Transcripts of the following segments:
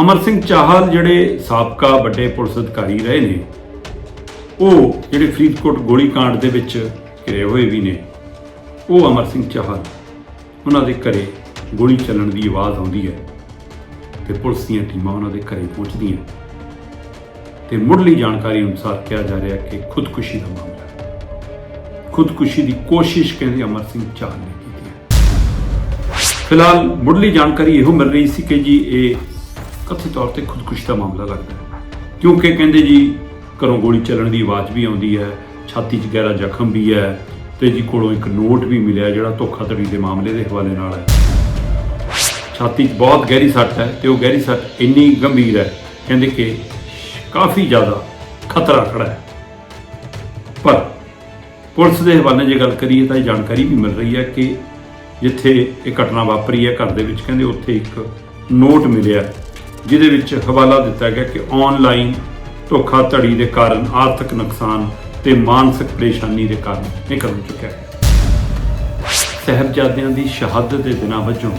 ਅਮਰ ਸਿੰਘ ਚਾਹਲ ਜਿਹੜੇ ਸਾਬਕਾ ਵੱਡੇ ਪੁਲਿਸ ਅਧਿਕਾਰੀ ਰਹੇ ਨੇ, ਉਹ ਜਿਹੜੇ ਫਰੀਦਕੋਟ ਗੋਲੀकांड ਦੇ ਵਿੱਚ ਘਿਰੇ ਹੋਏ ਵੀ ਨੇ, ਉਹ ਅਮਰ ਸਿੰਘ ਚਾਹਲ, ਉਹਨਾਂ ਦੇ ਘਰੇ ਗੋਲੀ ਚੱਲਣ ਦੀ ਆਵਾਜ਼ ਆਉਂਦੀ ਹੈ ਤੇ ਪੁਲਿਸ ਦੀਆਂ ਟੀਮਾਂ ਉਹਨਾਂ ਦੇ ਘਰੇ ਪਹੁੰਚਦੀਆਂ ਤੇ ਮੁੱਢਲੀ ਜਾਣਕਾਰੀ ਅਨੁਸਾਰ ਕਿਹਾ ਜਾ ਰਿਹਾ ਕਿ ਖੁਦਕੁਸ਼ੀ ਦਾ ਮਾਮਲਾ ਹੈ। ਖੁਦਕੁਸ਼ੀ ਦੀ ਕੋਸ਼ਿਸ਼ ਕਹਿੰਦੇ ਅਮਰ ਸਿੰਘ ਚਾਹਲ ਨੇ ਕੀਤੀ ਹੈ। ਫਿਲਹਾਲ ਮੁੱਢਲੀ ਜਾਣਕਾਰੀ ਇਹੋ ਮਿਲ ਰਹੀ ਸੀ ਕਿ ਜੀ ਇਹ ਕਥਿਤ ਤੌਰ ਤੇ ਖੁਦਕੁਸ਼ੀ ਦਾ ਮਾਮਲਾ ਲੱਗਦਾ ਹੈ। ਕਿਉਂਕਿ ਕਹਿੰਦੇ ਜੀ, ਘਰੋਂ ਗੋਲੀ ਚੱਲਣ ਦੀ ਆਵਾਜ਼ ਵੀ ਆਉਂਦੀ ਹੈ, ਛਾਤੀ 'ਚ ਗਹਿਰਾ ਜ਼ਖਮ ਵੀ ਹੈ ਤੇ ਜੀ ਕੋਲੋਂ ਇੱਕ ਨੋਟ ਵੀ ਮਿਲਿਆ ਜਿਹੜਾ ਧੋਖਾਧੜੀ ਦੇ ਮਾਮਲੇ ਦੇ ਹਵਾਲੇ ਨਾਲ ਹੈ। ਛਾਤੀ 'ਚ ਬਹੁਤ ਗਹਿਰੀ ਸੱਟ ਹੈ ਤੇ ਉਹ ਗਹਿਰੀ ਸੱਟ ਇੰਨੀ ਗੰਭੀਰ ਹੈ, ਕਹਿੰਦੇ ਕਿ ਕਾਫੀ ਜ਼ਿਆਦਾ ਖਤਰਾ ਖੜਾ ਹੈ। ਪਰ ਪੁਲਿਸ ਦੇ ਹਵਾਲੇ ਜੇ ਗੱਲ ਕਰੀਏ ਤਾਂ ਇਹ ਜਾਣਕਾਰੀ ਵੀ ਮਿਲ ਰਹੀ ਹੈ ਕਿ ਜਿੱਥੇ ਇਹ ਘਟਨਾ ਵਾਪਰੀ ਹੈ ਘਰ ਦੇ ਵਿੱਚ, ਕਹਿੰਦੇ ਉੱਥੇ ਇੱਕ ਨੋਟ ਮਿਲਿਆ। ਜਿਹਦੇ ਵਿੱਚ ਹਵਾਲਾ ਦਿੱਤਾ ਗਿਆ ਕਿ ਆਨਲਾਈਨ ਧੋਖਾਧੜੀ ਦੇ ਕਾਰਨ, ਆਰਥਿਕ ਨੁਕਸਾਨ ਤੇ ਮਾਨਸਿਕ ਪਰੇਸ਼ਾਨੀ ਦੇ ਕਾਰਨ ਇਹ ਕਦਮ ਚੁੱਕਿਆ ਗਿਆ। ਸਹਿਬਜ਼ਾਦਿਆਂ ਦੀ ਸ਼ਹਾਦਤ ਦੇ ਦਿਨਾਂ ਵਜੋਂ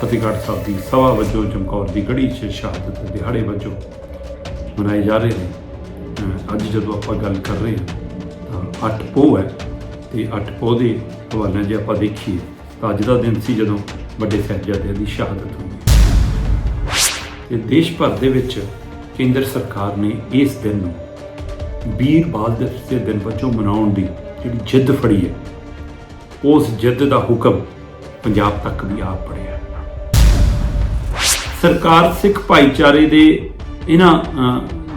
ਫਤਿਹਗੜ੍ਹ ਸਾਹਿਬ ਦੀ ਸਭਾ ਵਜੋਂ, ਚਮਕੌਰ ਦੀ ਗੜੀ 'ਚ ਸ਼ਹਾਦਤ ਦੇ ਦਿਹਾੜੇ ਵਜੋਂ ਮਨਾਏ ਜਾ ਰਹੇ ਨੇ। ਅੱਜ ਜਦੋਂ ਆਪਾਂ ਗੱਲ ਕਰ ਰਹੇ ਹਾਂ, ਤਾਂ 8 ਪੋਹ ਹੈ ਤੇ 8 ਪੋਹ ਦੇ ਹਵਾਲੇ ਜੇ ਆਪਾਂ ਦੇਖੀਏ, ਤਾਂ ਅੱਜ ਦਾ ਦਿਨ ਸੀ ਜਦੋਂ ਵੱਡੇ ਸਾਹਿਬਜ਼ਾਦਿਆਂ ਦੀ ਸ਼ਹਾਦਤ ਹੋਈ। ਤੇ ਦੇਸ਼ ਭਰ ਦੇ ਵਿੱਚ ਕੇਂਦਰ ਸਰਕਾਰ ਨੇ ਇਸ ਦਿਨ ਨੂੰ ਵੀਰ ਬਹਾਦਰ ਦੇ ਦਿਨ ਵਜੋਂ ਮਨਾਉਣ ਦੀ ਜਿਹੜੀ ਜਿੱਦ ਫੜੀ ਹੈ, ਉਸ ਜਿੱਦ ਦਾ ਹੁਕਮ ਪੰਜਾਬ ਤੱਕ ਵੀ ਆ ਪੜਿਆ ਸਰਕਾਰ ਸਿੱਖ ਭਾਈਚਾਰੇ ਦੇ ਇਹਨਾਂ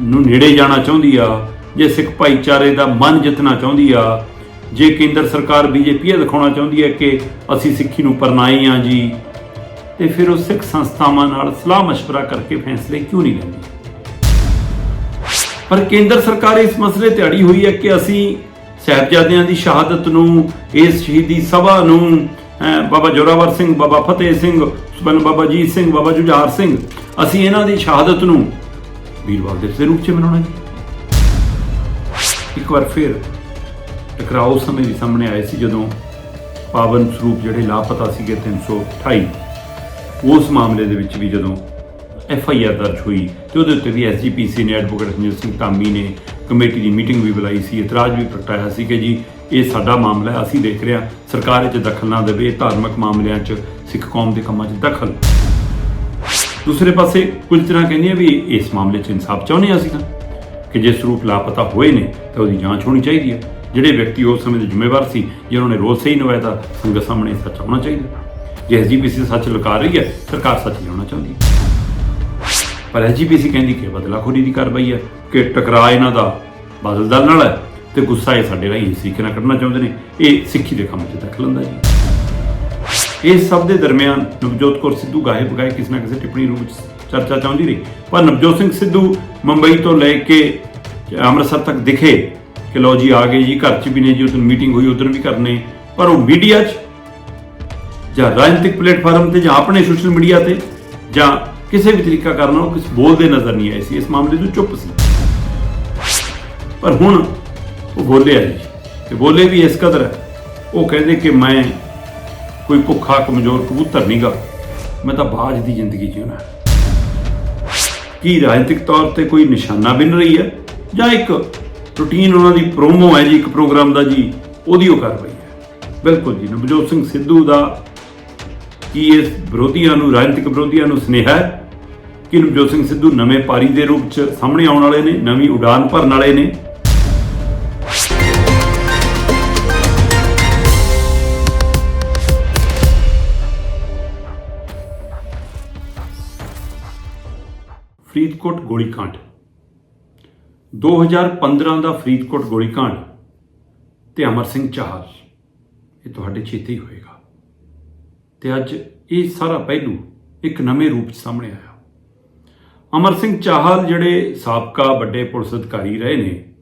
ਨੂੰ ਨੇੜੇ ਜਾਣਾ ਚਾਹੁੰਦੀ ਆ, ਜੇ ਸਿੱਖ ਭਾਈਚਾਰੇ ਦਾ ਮਨ ਜਿੱਤਣਾ ਚਾਹੁੰਦੀ ਆ, ਜੇ ਕੇਂਦਰ ਸਰਕਾਰ ਬੀਜੇਪੀ ਇਹ ਦਿਖਾਉਣਾ ਚਾਹੁੰਦੀ ਹੈ ਕਿ ਅਸੀਂ ਸਿੱਖੀ ਨੂੰ ਪਰਨਾਏ ਆ ਜੀ ਤੇ ਫਿਰ ਉਹ ਸਿੱਖ ਸੰਸਥਾਵਾਂ ਨਾਲ ਸਲਾਹ ਮਸ਼ਵਰਾ ਕਰਕੇ ਫੈਸਲੇ ਕਿਉਂ ਨਹੀਂ ਲੈਂਦੀ? ਪਰ ਕੇਂਦਰ ਸਰਕਾਰ ਇਸ ਮਸਲੇ ਤੇ ਅੜੀ ਹੋਈ ਹੈ ਕਿ ਅਸੀਂ ਸਾਹਿਬਜ਼ਾਦਿਆਂ ਦੀ ਸ਼ਹਾਦਤ ਨੂੰ, ਇਸ ਸ਼ਹੀਦੀ ਸਭਾ ਨੂੰ ਬਾਬਾ ਜੋਰਾਵਰ ਸਿੰਘ, ਬਾਬਾ ਫਤਿਹ ਸਿੰਘ, ਸੁਬਨ ਬਾਬਾ ਜੀਤ ਸਿੰਘ, ਬਾਬਾ ਜੁਝਾਰ ਸਿੰਘ, ਅਸੀਂ ਇਹਨਾਂ ਦੀ ਸ਼ਹਾਦਤ ਨੂੰ ਵੀਰ ਬਹਾਦਰ ਦੇ ਰੂਪ 'ਚ ਮਨਾਉਣਾ ਜੀ। ਇੱਕ ਵਾਰ ਫਿਰ ਟਕਰਾਓ ਸਮੇਂ ਵੀ ਸਾਹਮਣੇ ਆਏ ਸੀ ਜਦੋਂ ਪਾਵਨ ਸਰੂਪ ਜਿਹੜੇ ਲਾਪਤਾ ਸੀਗੇ 328 ਉਸ ਮਾਮਲੇ ਦੇ ਵਿੱਚ ਵੀ ਜਦੋਂ ਐਫ ਆਈ ਆਰ ਦਰਜ ਹੋਈ ਤੇ ਉਹਦੇ ਉੱਤੇ ਵੀ ਐਸਜੀਪੀਸੀ ਨੇ ਐਡਵੋਕੇਟ ਰਣਜੀਤ ਸਿੰਘ ਧਾਮੀ ਨੇ ਕਮੇਟੀ ਦੀ ਮੀਟਿੰਗ ਵੀ ਬੁਲਾਈ ਸੀ, ਇਤਰਾਜ਼ ਵੀ ਪ੍ਰਗਟਾਇਆ ਸੀ ਕਿ ਜੀ ਇਹ ਸਾਡਾ ਮਾਮਲਾ ਹੈ, ਅਸੀਂ ਦੇਖ ਰਹੇ ਹਾਂ, ਸਰਕਾਰ ਇਹ 'ਚ ਦਖਲ ਨਾ ਦੇਵੇ, ਇਹ ਧਾਰਮਿਕ ਮਾਮਲਿਆਂ 'ਚ ਸਿੱਖ ਕੌਮ ਦੇ ਕੰਮਾਂ 'ਚ ਦਖਲ। ਦੂਸਰੇ ਪਾਸੇ ਕੁਝ ਤਰ੍ਹਾਂ ਕਹਿੰਦੀਆਂ ਵੀ ਇਸ ਮਾਮਲੇ 'ਚ ਇਨਸਾਫ ਚਾਹੁੰਦੇ ਹਾਂ ਅਸੀਂ ਤਾਂ, ਕਿ ਜੇ ਸਰੂਪ ਲਾਪਤਾ ਹੋਏ ਨੇ ਤਾਂ ਉਹਦੀ ਜਾਂਚ ਹੋਣੀ ਚਾਹੀਦੀ ਹੈ। ਜਿਹੜੇ ਵਿਅਕਤੀ ਉਸ ਸਮੇਂ ਦੇ ਜ਼ਿੰਮੇਵਾਰ ਸੀ ਜੇ ਉਹਨਾਂ ਨੇ ਰੋਲ ਸਹੀ ਨਿਭਾਇਆ ਤਾਂ ਸੰਗਤ ਸਾਹਮਣੇ ਸੱਚ ਹੋਣਾ ਚਾਹੀਦਾ। ਜੇ ਐਸਜੀਪੀਸੀ ਸੱਚ ਲੁਕਾ ਰਹੀ ਹੈ, ਸਰਕਾਰ ਸੱਚ ਲਿਆਉਣਾ ਚਾਹੁੰਦੀ। ਹੈ ਪਰ ਐਸਜੀਪੀਸੀ ਕਹਿੰਦੀ ਕਿ ਬਦਲਾਖੋਰੀ ਦੀ ਕਾਰਵਾਈ ਹੈ, ਕਿ ਟਕਰਾਅ ਇਹਨਾਂ ਦਾ ਬਾਦਲ ਦਲ ਨਾਲ ਹੈ ਤੇ ਗੁੱਸਾ ਇਹ ਸਾਡੇ ਰਾਹੀਂ ਇਸ ਤਰੀਕੇ ਕੱਢਣਾ ਚਾਹੁੰਦੇ ਨੇ। ਇਹ ਸਿੱਖੀ ਦੇ ਕੰਮ 'ਚ ਦਖਲ ਹੁੰਦਾ ਜੀ। ਇਸ ਸਭ ਦੇ ਦਰਮਿਆਨ ਨਵਜੋਤ ਕੌਰ ਸਿੱਧੂ ਗਾਹੇ ਬਗਾਏ ਕਿਸੇ ਨਾ ਕਿਸੇ ਟਿੱਪਣੀ ਰੂਪ ਵਿੱਚ ਚਰਚਾ ਚਾਹੁੰਦੀ ਰਹੀ। ਪਰ ਨਵਜੋਤ ਸਿੰਘ ਸਿੱਧੂ ਮੁੰਬਈ ਤੋਂ ਲੈ ਕੇ ਅੰਮ੍ਰਿਤਸਰ ਤੱਕ ਦਿਖੇ ਕਿ ਲੋ ਜੀ ਆ ਗਏ ਜੀ, ਘਰ 'ਚ ਵੀ ਨੇ ਜੀ, ਉਦੋਂ ਮੀਟਿੰਗ ਹੋਈ ਉਧਰ ਵੀ ਕਰਨੇ। ਪਰ ਉਹ ਮੀਡੀਆ 'ਚ ਜਾਂ ਰਾਜਨੀਤਿਕ ਪਲੇਟਫਾਰਮ ਤੇ ਜਾਂ ਆਪਣੇ ਸੋਸ਼ਲ ਮੀਡੀਆ ਤੇ ਜਾਂ ਕਿਸੇ ਵੀ ਤਰੀਕਾ ਕਰਨਾ ਉਹ ਕੁਝ ਬੋਲਦੇ ਨਜ਼ਰ ਨਹੀਂ ਆਏ ਸੀ, ਇਸ ਮਾਮਲੇ ਤੋਂ ਚੁੱਪ ਸੀ। ਪਰ ਹੁਣ ਉਹ ਬੋਲਿਆ ਜੀ ਤੇ ਬੋਲੇ ਵੀ ਇਸ ਕਦਰ ਹੈ। ਉਹ ਕਹਿੰਦੇ ਕਿ ਮੈਂ ਕੋਈ ਭੁੱਖਾ, ਕਮਜ਼ੋਰ ਕਬੂਤਰ ਨਹੀਂਗਾ ਮੈਂ ਤਾਂ ਬਾਜ ਦੀ ਜ਼ਿੰਦਗੀ ਜਿਉਣਾ ਹੈ। ਕੀ ਰਾਜਨੀਤਿਕ ਤੌਰ ਤੇ ਕੋਈ ਨਿਸ਼ਾਨਾ ਬਣ ਰਹੀ ਹੈ? ਜਾਂ ਇੱਕ ਰੂਟੀਨ ਉਹਨਾਂ ਦੀ ਪ੍ਰੋਮੋ ਹੈ ਜੀ, ਇੱਕ ਪ੍ਰੋਗਰਾਮ ਦਾ ਜੀ, ਉਹਦੀ ਉਹ ਕਾਰਵਾਈ ਹੈ। ਬਿਲਕੁਲ ਜੀ, ਨਵਜੋਤ ਸਿੰਘ ਸਿੱਧੂ ਦਾ ਕੀ ਇਸ ਵਿਰੋਧੀਆਂ ਨੂੰ, ਰਾਜਨੀਤਿਕ ਵਿਰੋਧੀਆਂ ਨੂੰ ਸੁਨੇਹਾ ਹੈ ਕਿ ਨਵਜੋਤ ਸਿੰਘ ਸਿੱਧੂ ਨਵੇਂ ਪਾਰੀ ਦੇ ਰੂਪ 'ਚ ਸਾਹਮਣੇ ਆਉਣ ਵਾਲੇ ਨੇ, ਨਵੀਂ ਉਡਾਨ ਭਰਨ ਵਾਲੇ ਨੇ? ਫਰੀਦਕੋਟ ਗੋਲੀकांड 2015 ਦਾ ਫਰੀਦਕੋਟ ਗੋਲੀਕਾਂਡ, ਤੇ ਅਮਰ ਸਿੰਘ ਚਾਹਲ ਇਹ ਤੁਹਾਡੇ ਚੇਤੇ ਹੀ ਹੋਏਗਾ। ਤੇ ਅੱਜ ਇਹ ਸਾਰਾ ਪਹਿਲੂ ਇੱਕ ਨਵੇਂ ਰੂਪ 'ਚ ਸਾਹਮਣੇ ਆਇਆ। ਅਮਰ ਸਿੰਘ ਚਾਹਲ ਜਿਹੜੇ ਸਾਬਕਾ ਵੱਡੇ ਪੁਲਿਸ ਅਧਿਕਾਰੀ ਰਹੇ ਨੇ,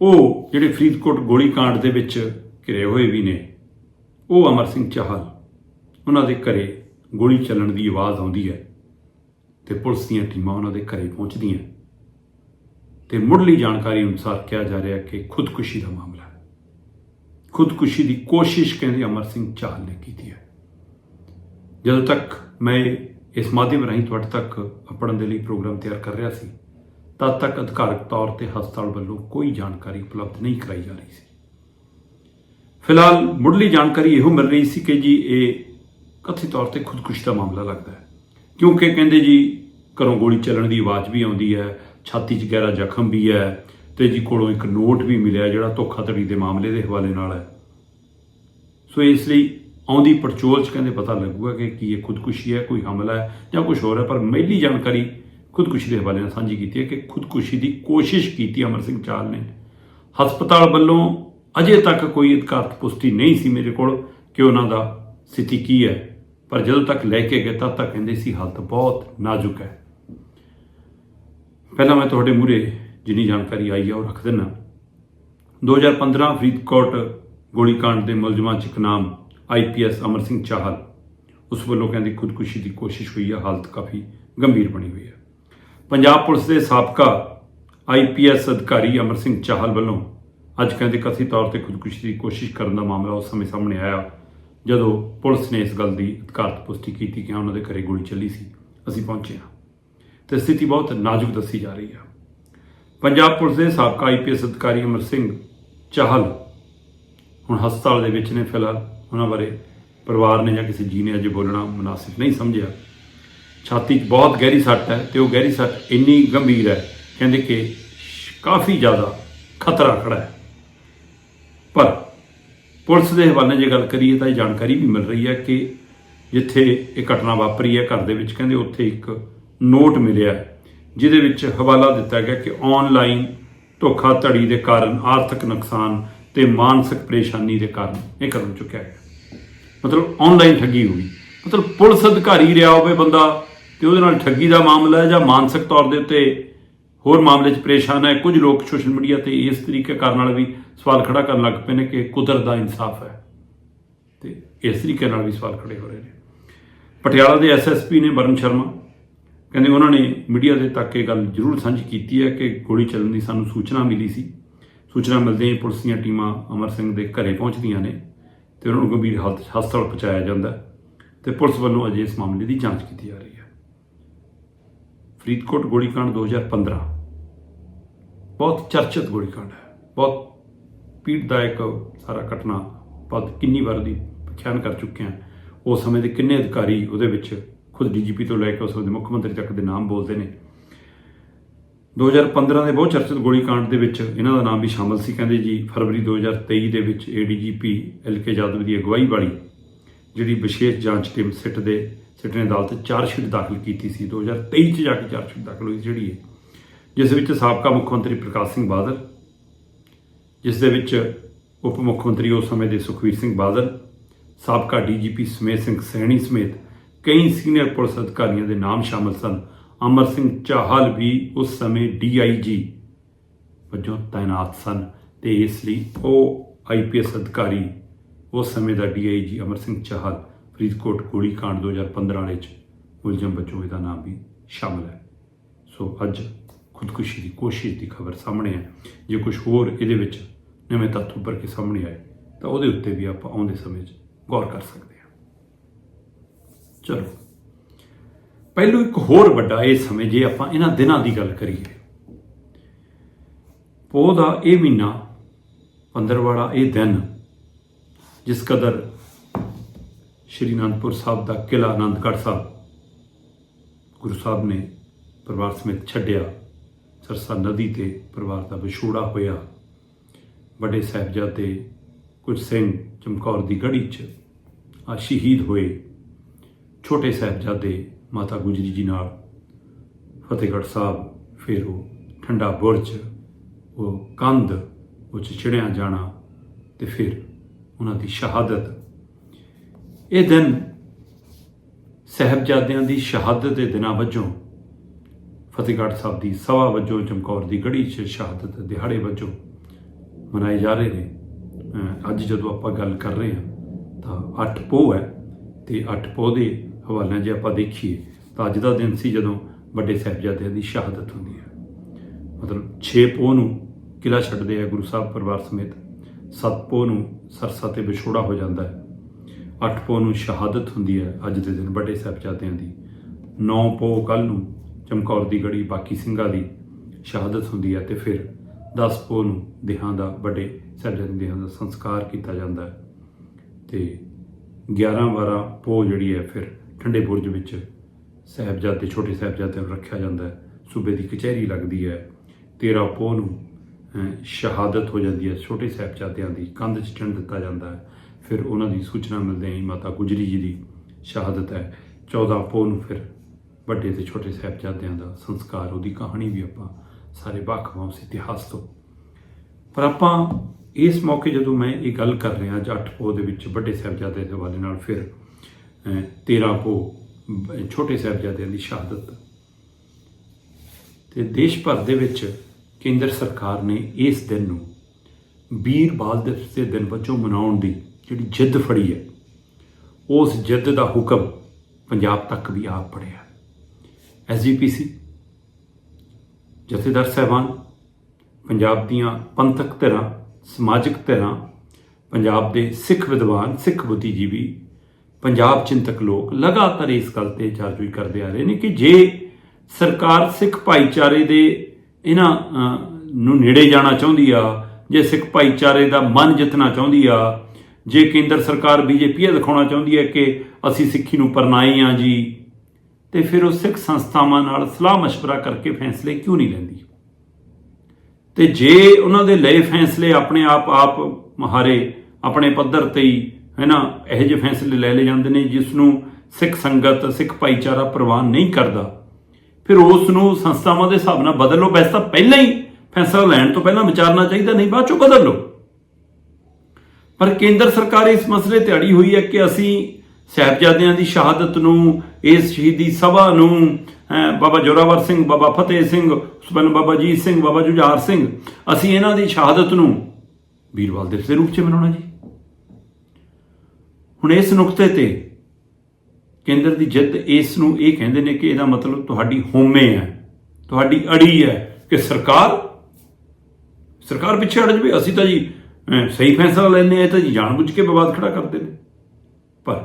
ਉਹ ਜਿਹੜੇ ਫਰੀਦਕੋਟ ਗੋਲੀकांड ਦੇ ਵਿੱਚ ਘਿਰੇ ਹੋਏ ਵੀ ਨੇ, ਉਹ ਅਮਰ ਸਿੰਘ ਚਾਹਲ, ਉਹਨਾਂ ਦੇ ਘਰੇ ਗੋਲੀ ਚੱਲਣ ਦੀ ਆਵਾਜ਼ ਆਉਂਦੀ ਹੈ ਤੇ ਪੁਲਿਸ ਦੀਆਂ ਟੀਮਾਂ ਉਹਨਾਂ ਦੇ ਘਰੇ ਪਹੁੰਚਦੀਆਂ ਤੇ ਮੁੱਢਲੀ ਜਾਣਕਾਰੀ ਅਨੁਸਾਰ ਕਿਹਾ ਜਾ ਰਿਹਾ ਕਿ ਖੁਦਕੁਸ਼ੀ ਦਾ ਮਾਮਲਾ ਹੈ। ਖੁਦਕੁਸ਼ੀ ਦੀ ਕੋਸ਼ਿਸ਼ ਕਹਿੰਦੇ ਅਮਰ ਸਿੰਘ ਚਾਹਲ ਨੇ ਕੀਤੀ ਹੈ। ਜਦੋਂ ਤੱਕ ਮੈਂ ਇਸ ਮਾਧਿਅਮ ਰਾਹੀਂ ਤੁਹਾਡੇ ਤੱਕ ਆਪਣਾ ਦੇ ਲਈ ਪ੍ਰੋਗਰਾਮ ਤਿਆਰ ਕਰ ਰਿਹਾ ਸੀ, ਤਦ ਤੱਕ ਅਧਿਕਾਰਕ ਤੌਰ ਤੇ ਹਸਪਤਾਲ ਵੱਲੋਂ ਕੋਈ ਜਾਣਕਾਰੀ ਉਪਲਬਧ ਨਹੀਂ ਕਰਾਈ ਜਾ ਰਹੀ ਸੀ। ਫਿਲਹਾਲ ਮੁੱਢਲੀ ਜਾਣਕਾਰੀ ਇਹੋ ਮਿਲ ਰਹੀ ਸੀ ਕਿ ਜੀ ਇਹ ਕਥਿਤ ਤੌਰ ਤੇ ਖੁਦਕੁਸ਼ੀ ਦਾ ਮਾਮਲਾ ਲੱਗਦਾ ਹੈ। ਕਿਉਂਕਿ ਕਹਿੰਦੇ ਜੀ ਘਰੋਂ ਗੋਲੀ ਚੱਲਣ ਦੀ ਆਵਾਜ਼ ਵੀ ਆਉਂਦੀ ਹੈ, ਛਾਤੀ 'ਚ ਗਹਿਰਾ ਜ਼ਖਮ ਵੀ ਹੈ ਤੇ ਜੀ ਕੋਲੋਂ ਇੱਕ ਨੋਟ ਵੀ ਮਿਲਿਆ ਜਿਹੜਾ ਧੋਖਾਧੜੀ ਦੇ ਮਾਮਲੇ ਦੇ ਹਵਾਲੇ ਨਾਲ ਹੈ। ਸੋ ਇਸ ਲਈ ਆਉਂਦੀ ਪੜਚੋਲ 'ਚ ਕਹਿੰਦੇ ਪਤਾ ਲੱਗੂਗਾ ਕਿ ਕੀ ਇਹ ਖੁਦਕੁਸ਼ੀ ਹੈ, ਕੋਈ ਹਮਲਾ ਹੈ ਜਾਂ ਕੁਝ ਹੋਰ ਹੈ, ਪਰ ਪਹਿਲੀ ਜਾਣਕਾਰੀ ਖੁਦਕੁਸ਼ੀ ਦੇ ਹਵਾਲੇ ਨਾਲ ਸਾਂਝੀ ਕੀਤੀ ਹੈ ਕਿ ਖੁਦਕੁਸ਼ੀ ਦੀ ਕੋਸ਼ਿਸ਼ ਕੀਤੀ ਅਮਰ ਸਿੰਘ ਚਾਲ ਨੇ। ਹਸਪਤਾਲ ਵੱਲੋਂ ਅਜੇ ਤੱਕ ਕੋਈ ਅਧਿਕਾਰਤ ਪੁਸ਼ਟੀ ਨਹੀਂ ਸੀ ਮੇਰੇ ਕੋਲ ਕਿ ਉਹਨਾਂ ਦਾ ਸਥਿਤੀ ਕੀ ਹੈ, ਪਰ ਜਦੋਂ ਤੱਕ ਲੈ ਕੇ ਗਏ ਤਦ ਤੱਕ ਕਹਿੰਦੇ ਸੀ ਹਾਲਤ ਬਹੁਤ ਨਾਜ਼ੁਕ ਹੈ। ਪਹਿਲਾਂ ਮੈਂ ਤੁਹਾਡੇ ਮੂਹਰੇ ਜਿੰਨੀ ਜਾਣਕਾਰੀ ਆਈ ਹੈ ਉਹ ਰੱਖ ਦਿੰਨਾ 2015 ਫਰੀਦਕੋਟ ਗੋਲੀकांड ਦੇ ਮੁਲਜ਼ਮਾਂ 'ਚ ਇੱਕ ਨਾਮ ਆਈਪੀਐਸ ਅਮਰ ਸਿੰਘ ਚਾਹਲ। ਉਸ ਵੱਲੋਂ ਕਹਿੰਦੇ ਖੁਦਕੁਸ਼ੀ ਦੀ ਕੋਸ਼ਿਸ਼ ਹੋਈ ਹੈ, ਹਾਲਤ ਕਾਫੀ ਗੰਭੀਰ ਬਣੀ ਹੋਈ ਹੈ। ਪੰਜਾਬ ਪੁਲਿਸ ਦੇ ਸਾਬਕਾ ਆਈਪੀਐਸ ਅਧਿਕਾਰੀ ਅਮਰ ਸਿੰਘ ਚਾਹਲ ਵੱਲੋਂ ਅੱਜ ਕਹਿੰਦੇ ਕਥਿਤ ਤੌਰ ਤੇ ਖੁਦਕੁਸ਼ੀ ਦੀ ਕੋਸ਼ਿਸ਼ ਕਰਨ ਦਾ ਮਾਮਲਾ ਉਸ ਸਮੇਂ ਸਾਹਮਣੇ ਆਇਆ, ਜਦੋਂ ਪੁਲਿਸ ਨੇ ਇਸ ਗੱਲ ਦੀ ਅਧਿਕਾਰਤ ਪੁਸ਼ਟੀ ਕੀਤੀ ਕਿ ਉਹਨਾਂ ਦੇ ਘਰੇ ਗੋਲੀ ਚੱਲੀ ਸੀ। ਅਸੀਂ ਪਹੁੰਚੇ ਹਾਂ। ਤੇ ਸਥਿਤੀ ਬਹੁਤ ਨਾਜ਼ੁਕ ਦੱਸੀ ਜਾ ਰਹੀ ਹੈ। ਪੰਜਾਬ ਪੁਲਿਸ ਦੇ ਸਾਬਕਾ ਆਈਪੀਐਸ ਅਧਿਕਾਰੀ ਅਮਰ ਸਿੰਘ ਚਾਹਲ ਹੁਣ ਹਸਪਤਾਲ ਦੇ ਵਿੱਚ ਨੇ, ਫਿਲਹਾਲ ਉਹਨਾਂ ਬਾਰੇ ਪਰਿਵਾਰ ਨੇ ਜਾਂ ਕਿਸੇ ਜੀ ਨੇ ਅਜੇ ਬੋਲਣਾ ਮੁਨਾਸਿਬ ਨਹੀਂ ਸਮਝਿਆ। ਛਾਤੀ 'ਚ ਬਹੁਤ ਗਹਿਰੀ ਸੱਟ ਹੈ ਤੇ ਉਹ ਗਹਿਰੀ ਸੱਟ ਇੰਨੀ ਗੰਭੀਰ ਹੈ, ਕਹਿੰਦੇ ਕਿ ਕਾਫੀ ਜ਼ਿਆਦਾ ਖਤਰਾ ਖੜਾ ਹੈ। ਪਰ ਪੁਲਿਸ ਦੇ ਹਵਾਲੇ ਜੇ ਗੱਲ ਕਰੀਏ ਤਾਂ ਇਹ ਜਾਣਕਾਰੀ ਵੀ ਮਿਲ ਰਹੀ ਹੈ ਕਿ ਜਿੱਥੇ ਇਹ ਘਟਨਾ ਵਾਪਰੀ ਹੈ ਘਰ ਦੇ ਵਿੱਚ, ਕਹਿੰਦੇ ਉੱਥੇ ਇੱਕ ਨੋਟ ਮਿਲਿਆ ਜਿਹਦੇ ਵਿੱਚ ਹਵਾਲਾ ਦਿੱਤਾ ਗਿਆ ਕਿ ਆਨਲਾਈਨ ਧੋਖਾਧੜੀ ਦੇ ਕਾਰਨ ਆਰਥਿਕ ਨੁਕਸਾਨ ਤੇ ਮਾਨਸਿਕ ਪਰੇਸ਼ਾਨੀ ਦੇ ਕਾਰਨ ਇਹ ਕਦਮ ਚੁੱਕਿਆ ਗਿਆ। ਮਤਲਬ ਆਨਲਾਈਨ ਠੱਗੀ ਹੋਈ ਮਤਲਬ ਪੁਲਿਸ ਅਧਿਕਾਰੀ ਰਿਹਾ ਹੋਵੇ ਬੰਦਾ ਤੇ ਉਹਦੇ ਨਾਲ ਠੱਗੀ ਦਾ ਮਾਮਲਾ ਹੈ ਜਾਂ ਮਾਨਸਿਕ ਤੌਰ ਦੇ ਉੱਤੇ ਹੋਰ ਮਾਮਲੇ 'ਚ ਪਰੇਸ਼ਾਨ ਹੈ। ਕੁਝ ਲੋਕ ਸੋਸ਼ਲ ਮੀਡੀਆ ਤੇ ਇਸ ਤਰੀਕੇ ਕਰਨ ਨਾਲ ਵੀ ਸਵਾਲ ਖੜਾ ਕਰਨ ਲੱਗ ਪਏ ਨੇ ਕਿ ਕੁਦਰਤ ਦਾ ਇਨਸਾਫ ਹੈ ਤੇ ਇਸ ਤਰੀਕੇ ਨਾਲ ਵੀ ਸਵਾਲ ਖੜੇ ਹੋ ਰਹੇ ਨੇ। ਪਟਿਆਲਾ ਦੇ ਐਸਐਸਪੀ ਨੇ ਵਰਨ ਸ਼ਰਮਾ ਕਹਿੰਦੇ ਉਹਨਾਂ ਨੇ ਮੀਡੀਆ ਦੇ ਤੱਕ ਇਹ ਗੱਲ ਜ਼ਰੂਰ ਸਾਂਝੀ ਕੀਤੀ ਹੈ ਕਿ ਗੋਲੀ ਚੱਲਣ ਦੀ ਸਾਨੂੰ ਸੂਚਨਾ ਮਿਲੀ ਸੀ। ਸੂਚਨਾ ਮਿਲਦੇ ਹੀ ਪੁਲਿਸ ਦੀਆਂ ਟੀਮਾਂ ਅਮਰ ਸਿੰਘ ਦੇ ਘਰੇ ਪਹੁੰਚਦੀਆਂ ਨੇ ਤੇ ਉਹਨਾਂ ਨੂੰ ਗੰਭੀਰ ਹਾਲਤ ਹਸਪਤਾਲ ਪਹੁੰਚਾਇਆ ਜਾਂਦਾ ਤੇ ਪੁਲਿਸ ਵੱਲੋਂ ਅਜੇ ਇਸ ਮਾਮਲੇ ਦੀ ਜਾਂਚ ਕੀਤੀ ਜਾ ਰਹੀ ਹੈ। ਫਰੀਦਕੋਟ ਗੋਲੀकांड 2015 ਬਹੁਤ ਚਰਚਿਤ ਗੋਲੀकांड ਹੈ। ਬਹੁਤ ਪੀੜਦਾਇਕ ਸਾਰਾ ਘਟਨਾ ਪਦ ਕਿੰਨੀ ਵਾਰ ਦੀ ਪਛਾਣ ਕਰ ਚੁੱਕੇ ਹਾਂ। ਉਸ ਸਮੇਂ ਦੇ ਕਿੰਨੇ ਅਧਿਕਾਰੀ ਉਹਦੇ ਵਿੱਚ ਖੁਦ ਡੀਜੀਪੀ ਤੋਂ ਲੈ ਕੇ ਉਸ ਸਮੇਂ ਦੇ ਮੁੱਖ ਮੰਤਰੀ ਤੱਕ ਦੇ ਨਾਮ ਬੋਲਦੇ ਨੇ। 2015 ਦੇ ਬਹੁਤ ਚਰਚਿਤ ਗੋਲੀकांड ਦੇ ਵਿੱਚ ਇਹਨਾਂ ਦਾ ਨਾਮ ਵੀ ਸ਼ਾਮਲ ਸੀ। ਕਹਿੰਦੇ ਜੀ, ਫਰਵਰੀ 2023 ਦੇ ਵਿੱਚ ਏਡੀਜੀਪੀ ਐਲਕੇ ਜਾਦਵ ਦੀ ਅਗਵਾਈ ਵਾਲੀ ਜਿਹੜੀ ਵਿਸ਼ੇਸ਼ ਜਾਂਚ ਟੀਮ ਸਿੱਟ ਦੇ, ਸਿੱਟ ਨੇ ਅਦਾਲਤ 'ਚ ਚਾਰਜਸ਼ੀਟ ਦਾਖਲ ਕੀਤੀ ਸੀ। 2023 ਚ ਜਾ ਕੇ ਚਾਰਜਸ਼ੀਟ ਦਾਖਲ ਹੋਈ ਜਿਹੜੀ ਹੈ ਜਿਸ ਵਿੱਚ ਸਾਬਕਾ ਮੁੱਖ ਮੰਤਰੀ ਪ੍ਰਕਾਸ਼ ਸਿੰਘ ਬਾਦਲ, ਜਿਸ ਦੇ ਵਿੱਚ ਉਪ ਮੁੱਖ ਮੰਤਰੀ ਉਸ ਸਮੇਂ ਦੇ ਸੁਖਵੀਰ ਸਿੰਘ ਬਾਦਲ, ਸਾਬਕਾ ਡੀਜੀਪੀ ਸਮੇਤ ਸਿੰਘ ਸੈਣੀ ਸਮੇਤ ਕਈ ਸੀਨੀਅਰ ਪੁਲਿਸ ਅਧਿਕਾਰੀਆਂ ਦੇ ਨਾਮ ਸ਼ਾਮਲ ਸਨ। ਅਮਰ ਸਿੰਘ ਚਾਹਲ ਵੀ ਉਸ ਸਮੇਂ ਡੀਆਈਜੀ ਵਜੋਂ ਤਾਇਨਾਤ ਸਨ ਤੇ ਇਸ ਲਈ ਉਹ ਆਈਪੀਐਸ ਅਧਿਕਾਰੀ ਉਸ ਸਮੇਂ ਦਾ ਡੀਆਈਜੀ ਅਮਰ ਸਿੰਘ ਚਾਹਲ ਫਰੀਦਕੋਟ ਗੋਲੀकांड 2015 ਵਾਲੇ ਚ ਮੁਲਜ਼ਮ ਵਜੋਂ ਇਹਦਾ ਨਾਮ ਵੀ ਸ਼ਾਮਲ ਹੈ। ਸੋ ਅੱਜ ਖੁਦਕੁਸ਼ੀ ਦੀ ਕੋਸ਼ਿਸ਼ ਦੀ ਖਬਰ ਸਾਹਮਣੇ ਹੈ। ਜੇ ਕੁਝ ਹੋਰ ਇਹਦੇ ਵਿੱਚ ਨਵੇਂ ਤੱਥ ਉੱਪਰ ਕੇ ਸਾਹਮਣੇ ਆਏ, ਤਾਂ ਉਹਦੇ ਉੱਤੇ ਵੀ ਆਪਾਂ ਆਉਂਦੇ ਸਮੇਂ 'ਚ ਗੌਰ ਕਰ ਸਕਦੇ ਹਾਂ। ਚਲੋ। ਪਹਿਲੂ ਇੱਕ ਹੋਰ ਵੱਡਾ ਇਹ ਸਮੇਂ ਜੇ ਆਪਾਂ ਇਹਨਾਂ ਦਿਨਾਂ ਦੀ ਗੱਲ ਕਰੀਏ। ਪੋਹ ਦਾ ਇਹ ਮਹੀਨਾ, ਪੰਦਰਵਾੜਾ ਇਹ ਦਿਨ, ਜਿਸ ਕਦਰ ਸ਼੍ਰੀ ਅਨੰਦਪੁਰ ਸਾਹਿਬ ਦਾ ਕਿਲਾ ਆਨੰਦਗੜ੍ਹ ਸਾਹਿਬ, ਗੁਰੂ ਸਾਹਿਬ ਨੇ ਪਰਿਵਾਰ ਸਮੇਤ ਛੱਡਿਆ। ਸਰਸਾ ਨਦੀ ਤੇ ਪਰਿਵਾਰ ਦਾ ਵਿਛੋੜਾ ਹੋਇਆ। ਵੱਡੇ ਸਾਹਿਬਜ਼ਾਦੇ ਕੁਝ ਸਿੰਘ ਚਮਕੌਰ ਦੀ ਗੜੀ 'ਚ ਆ ਸ਼ਹੀਦ ਹੋਏ। ਛੋਟੇ ਸਾਹਿਬਜ਼ਾਦੇ ਮਾਤਾ ਗੁਜਰੀ ਜੀ ਨਾਲ ਫਤਿਹਗੜ੍ਹ ਸਾਹਿਬ, ਫਿਰ ਉਹ ਠੰਡਾ ਬੁਰਜ ਉਹ ਕੰਧ ਉਹ 'ਚ ਚਿੜਿਆ ਜਾਣਾ ਤੇ ਫਿਰ ਉਹਨਾਂ ਦੀ ਸ਼ਹਾਦਤ। ਇਹ ਦਿਨ ਸਹਿਬਜ਼ਾਦਿਆਂ ਦੀ ਸ਼ਹਾਦਤ ਦੇ ਦਿਨਾਂ ਵਜੋਂ, ਫਤਿਹਗੜ੍ਹ ਸਾਹਿਬ ਦੀ ਸਵਾ ਵਜੋਂ, ਚਮਕੌਰ ਦੀ ਗੜੀ 'ਚ ਸ਼ਹਾਦਤ ਦਿਹਾੜੇ ਵਜੋਂ ਮਨਾਏ ਜਾ ਰਹੇ ਨੇ। ਅੱਜ ਜਦੋਂ ਆਪਾਂ ਗੱਲ ਕਰ ਰਹੇ ਹਾਂ, ਤਾਂ 8 ਪੋਹ ਹੈ ਤੇ 8 ਪੋਹ ਦੇ ਹਵਾਲਿਆਂ ਜੇ ਆਪਾਂ ਦੇਖੀਏ ਤਾਂ ਅੱਜ ਦਾ ਦਿਨ ਸੀ ਜਦੋਂ ਵੱਡੇ ਸਾਹਿਬਜ਼ਾਦਿਆਂ ਦੀ ਸ਼ਹਾਦਤ ਹੁੰਦੀ ਹੈ। ਮਤਲਬ 6 ਪੋਹ ਨੂੰ ਕਿਲਾ ਛੱਡਦੇ ਆ ਗੁਰੂ ਸਾਹਿਬ ਪਰਿਵਾਰ ਸਮੇਤ। 7 ਪੋਹ ਨੂੰ ਸਰਸਾ ਤੇ ਵਿਛੋੜਾ ਹੋ ਜਾਂਦਾ ਹੈ। 8 ਪੋਹ ਨੂੰ ਸ਼ਹਾਦਤ ਹੁੰਦੀ ਹੈ ਅੱਜ ਦੇ ਦਿਨ ਵੱਡੇ ਸਾਹਿਬਜ਼ਾਦਿਆਂ ਦੀ। 9 ਪੋ ਕੱਲ ਨੂੰ ਚਮਕੌਰ ਦੀ ਗੜੀ ਬਾਕੀ ਸਿੰਘਾਂ ਦੀ ਸ਼ਹਾਦਤ ਹੁੰਦੀ ਹੈ ਤੇ ਫਿਰ 10 ਪੋ ਨੂੰ ਦੇਹਾਂ ਦਾ ਵੱਡੇ ਸਾਹਿਬਜ਼ਾਦੇ ਦੇਹਾਂ ਦਾ ਸੰਸਕਾਰ ਕੀਤਾ ਜਾਂਦਾ ਹੈ। ਤੇ 11 12 ਪੋ ਜਿਹੜੀ ਹੈ ਫਿਰ ਠੰਡੇ ਬੁਰਜ ਵਿੱਚ ਸਾਹਿਬਜ਼ਾਦੇ, ਛੋਟੇ ਸਾਹਿਬਜ਼ਾਦਿਆਂ ਨੂੰ ਰੱਖਿਆ ਜਾਂਦਾ ਹੈ। ਸੂਬੇ ਦੀ ਕਚਹਿਰੀ ਲੱਗਦੀ ਹੈ। 13 ਪੋ ਨੂੰ ਸ਼ਹਾਦਤ ਹੋ ਜਾਂਦੀ ਹੈ। ਛੋਟੇ ਸਾਹਿਬਜ਼ਾਦਿਆਂ ਦੀ ਕੰਧ 'ਚ ਚਿਣ ਦਿੱਤਾ ਜਾਂਦਾ ਹੈ। ਫਿਰ ਉਹਨਾਂ ਦੀ ਸੂਚਨਾ ਮਿਲਦੇ ਹੀ ਮਾਤਾ ਗੁਜਰੀ ਜੀ ਦੀ ਸ਼ਹਾਦਤ ਹੈ। 14 ਪੋ ਨੂੰ ਫਿਰ ਵੱਡੇ ਤੇ ਛੋਟੇ ਸਾਹਿਬਜ਼ਾਦਿਆਂ ਦਾ ਸੰਸਕਾਰ, ਉਹਦੀ ਕਹਾਣੀ ਵੀ ਆਪਾਂ ਸਾਰੇ ਬਾਖਵਾਂ ਉਸ ਇਤਿਹਾਸ ਤੋਂ। ਪਰ ਆਪਾਂ ਇਸ ਮੌਕੇ ਜਦੋਂ ਮੈਂ ਇਹ ਗੱਲ ਕਰ ਰਿਹਾ, ਅੱਜ 8 ਪੋ ਦੇ ਵਿੱਚ ਵੱਡੇ ਸਾਹਿਬਜ਼ਾਦੇ ਦੇ ਹਵਾਲੇ ਨਾਲ ਫਿਰ 13 ਕੋ ਛੋਟੇ ਸਾਹਿਬਜ਼ਾਦਿਆਂ ਦੀ ਸ਼ਹਾਦਤ। ਤੇ ਦੇਸ਼ ਭਰ ਦੇ ਵਿੱਚ ਕੇਂਦਰ ਸਰਕਾਰ ਨੇ ਇਸ ਦਿਨ ਨੂੰ ਵੀਰ ਬਾਲ ਦਿਵਸ ਦੇ ਦਿਨ ਵਜੋਂ ਮਨਾਉਣ ਦੀ ਜਿਹੜੀ ਜਿੱਦ ਫੜੀ ਹੈ, ਉਸ ਜਿੱਦ ਦਾ ਹੁਕਮ ਪੰਜਾਬ ਤੱਕ ਵੀ ਆ ਪੜਿਆ ਐਸਜੀਪੀਸੀ ਜਥੇਦਾਰ ਸਾਹਿਬਾਨ, ਪੰਜਾਬ ਦੀਆਂ ਪੰਥਕ ਧਿਰਾਂ, ਸਮਾਜਿਕ ਧਿਰਾਂ, ਪੰਜਾਬ ਦੇ ਸਿੱਖ ਵਿਦਵਾਨ, ਸਿੱਖ ਬੁੱਧੀਜੀਵੀ ਪੰਜਾਬ ਚਿੰਤਕ ਲੋਕ ਲਗਾਤਾਰ ਇਸ ਗੱਲ ਤੇ ਚਾਰਜੋਈ ਕਰਦੇ ਆ ਰਹੇ ਨੇ ਕਿ ਜੇ ਸਰਕਾਰ ਸਿੱਖ ਭਾਈਚਾਰੇ ਦੇ ਇਹਨਾਂ ਨੂੰ ਨੇੜੇ ਜਾਣਾ ਚਾਹੁੰਦੀ ਆ, ਜੇ ਸਿੱਖ ਭਾਈਚਾਰੇ ਦਾ ਮਨ ਜਿੱਤਣਾ ਚਾਹੁੰਦੀ ਆ, ਜੇ ਕੇਂਦਰ ਸਰਕਾਰ ਬੀਜੇਪੀ ਇਹ ਦਿਖਾਉਣਾ ਚਾਹੁੰਦੀ ਹੈ ਕਿ ਅਸੀਂ ਸਿੱਖੀ ਨੂੰ ਪਰਨਾਏ ਆ ਜੀ, ਤੇ ਫਿਰ ਉਹ ਸਿੱਖ ਸੰਸਥਾਵਾਂ ਨਾਲ ਸਲਾਹ ਮਸ਼ਵਰਾ ਕਰਕੇ ਫੈਸਲੇ ਕਿਉਂ ਨਹੀਂ ਲੈਂਦੀ? ਤੇ ਜੇ ਉਹਨਾਂ ਦੇ ਲਏ ਫੈਸਲੇ ਆਪਣੇ ਆਪ ਆਪ ਮਹਾਰੇ, ਆਪਣੇ ਪੱਧਰ ਤੇ ਹੀ ਹੈ ਨਾ ਇਹੋ ਜਿਹੇ ਫੈਸਲੇ ਲੈ ਲਏ ਜਾਂਦੇ ਨੇ ਜਿਸ ਨੂੰ ਸਿੱਖ ਸੰਗਤ ਸਿੱਖ ਭਾਈਚਾਰਾ ਪ੍ਰਵਾਨ ਨਹੀਂ ਕਰਦਾ। ਫਿਰ ਉਸ ਨੂੰ ਸੰਸਥਾਵਾਂ ਦੇ ਹਿਸਾਬ ਨਾਲ ਬਦਲ ਲਓ। ਵੈਸੇ ਤਾਂ ਪਹਿਲਾਂ ਹੀ ਫੈਸਲਾ ਲੈਣ ਤੋਂ ਪਹਿਲਾਂ ਵਿਚਾਰਨਾ ਚਾਹੀਦਾ ਨਹੀਂ ਬਾਅਦ ਚੋਂ ਬਦਲ ਲਓ। ਪਰ ਕੇਂਦਰ ਸਰਕਾਰ ਇਸ ਮਸਲੇ ਤੇ ਅੜੀ ਹੋਈ ਹੈ ਕਿ ਅਸੀਂ ਸਾਹਿਬਜ਼ਾਦਿਆਂ ਦੀ ਸ਼ਹਾਦਤ ਨੂੰ ਇਸ ਸ਼ਹੀਦੀ ਸਭਾ ਨੂੰ ਅਹ, ਬਾਬਾ ਜੋਰਾਵਰ ਸਿੰਘ ਬਾਬਾ ਫਤਿਹ ਸਿੰਘ ਸੁਬਨ ਬਾਬਾ ਜੀਤ ਸਿੰਘ ਬਾਬਾ ਜੁਝਾਰ ਸਿੰਘ ਅਸੀਂ ਇਹਨਾਂ ਦੀ ਸ਼ਹਾਦਤ ਨੂੰ ਵੀਰਵਾਲ ਦਿਵਸ ਦੇ ਰੂਪ 'ਚ ਮਨਾਉਣਾ ਜੀ। ਹੁਣ ਇਸ ਨੁਕਤੇ ਤੇ ਕੇਂਦਰ ਦੀ ਜਿੱਦ ਇਸ ਨੂੰ ਇਹ ਕਹਿੰਦੇ ਨੇ ਕਿ ਇਹਦਾ ਮਤਲਬ ਤੁਹਾਡੀ ਹੋਮੇ ਹੈ, ਤੁਹਾਡੀ ਅੜੀ ਹੈ ਕਿ ਸਰਕਾਰ ਸਰਕਾਰ ਪਿੱਛੇ ਅੜ ਜਵੇ। ਅਸੀਂ ਤਾਂ ਜੀ ਸਹੀ ਫੈਸਲਾ ਲੈਣੇ ਆ ਤਾਂ ਜੀ ਜਾਣਬੁੱਝ ਕੇ ਵਿਵਾਦ ਖੜਾ ਕਰਦੇ ਨੇ। ਪਰ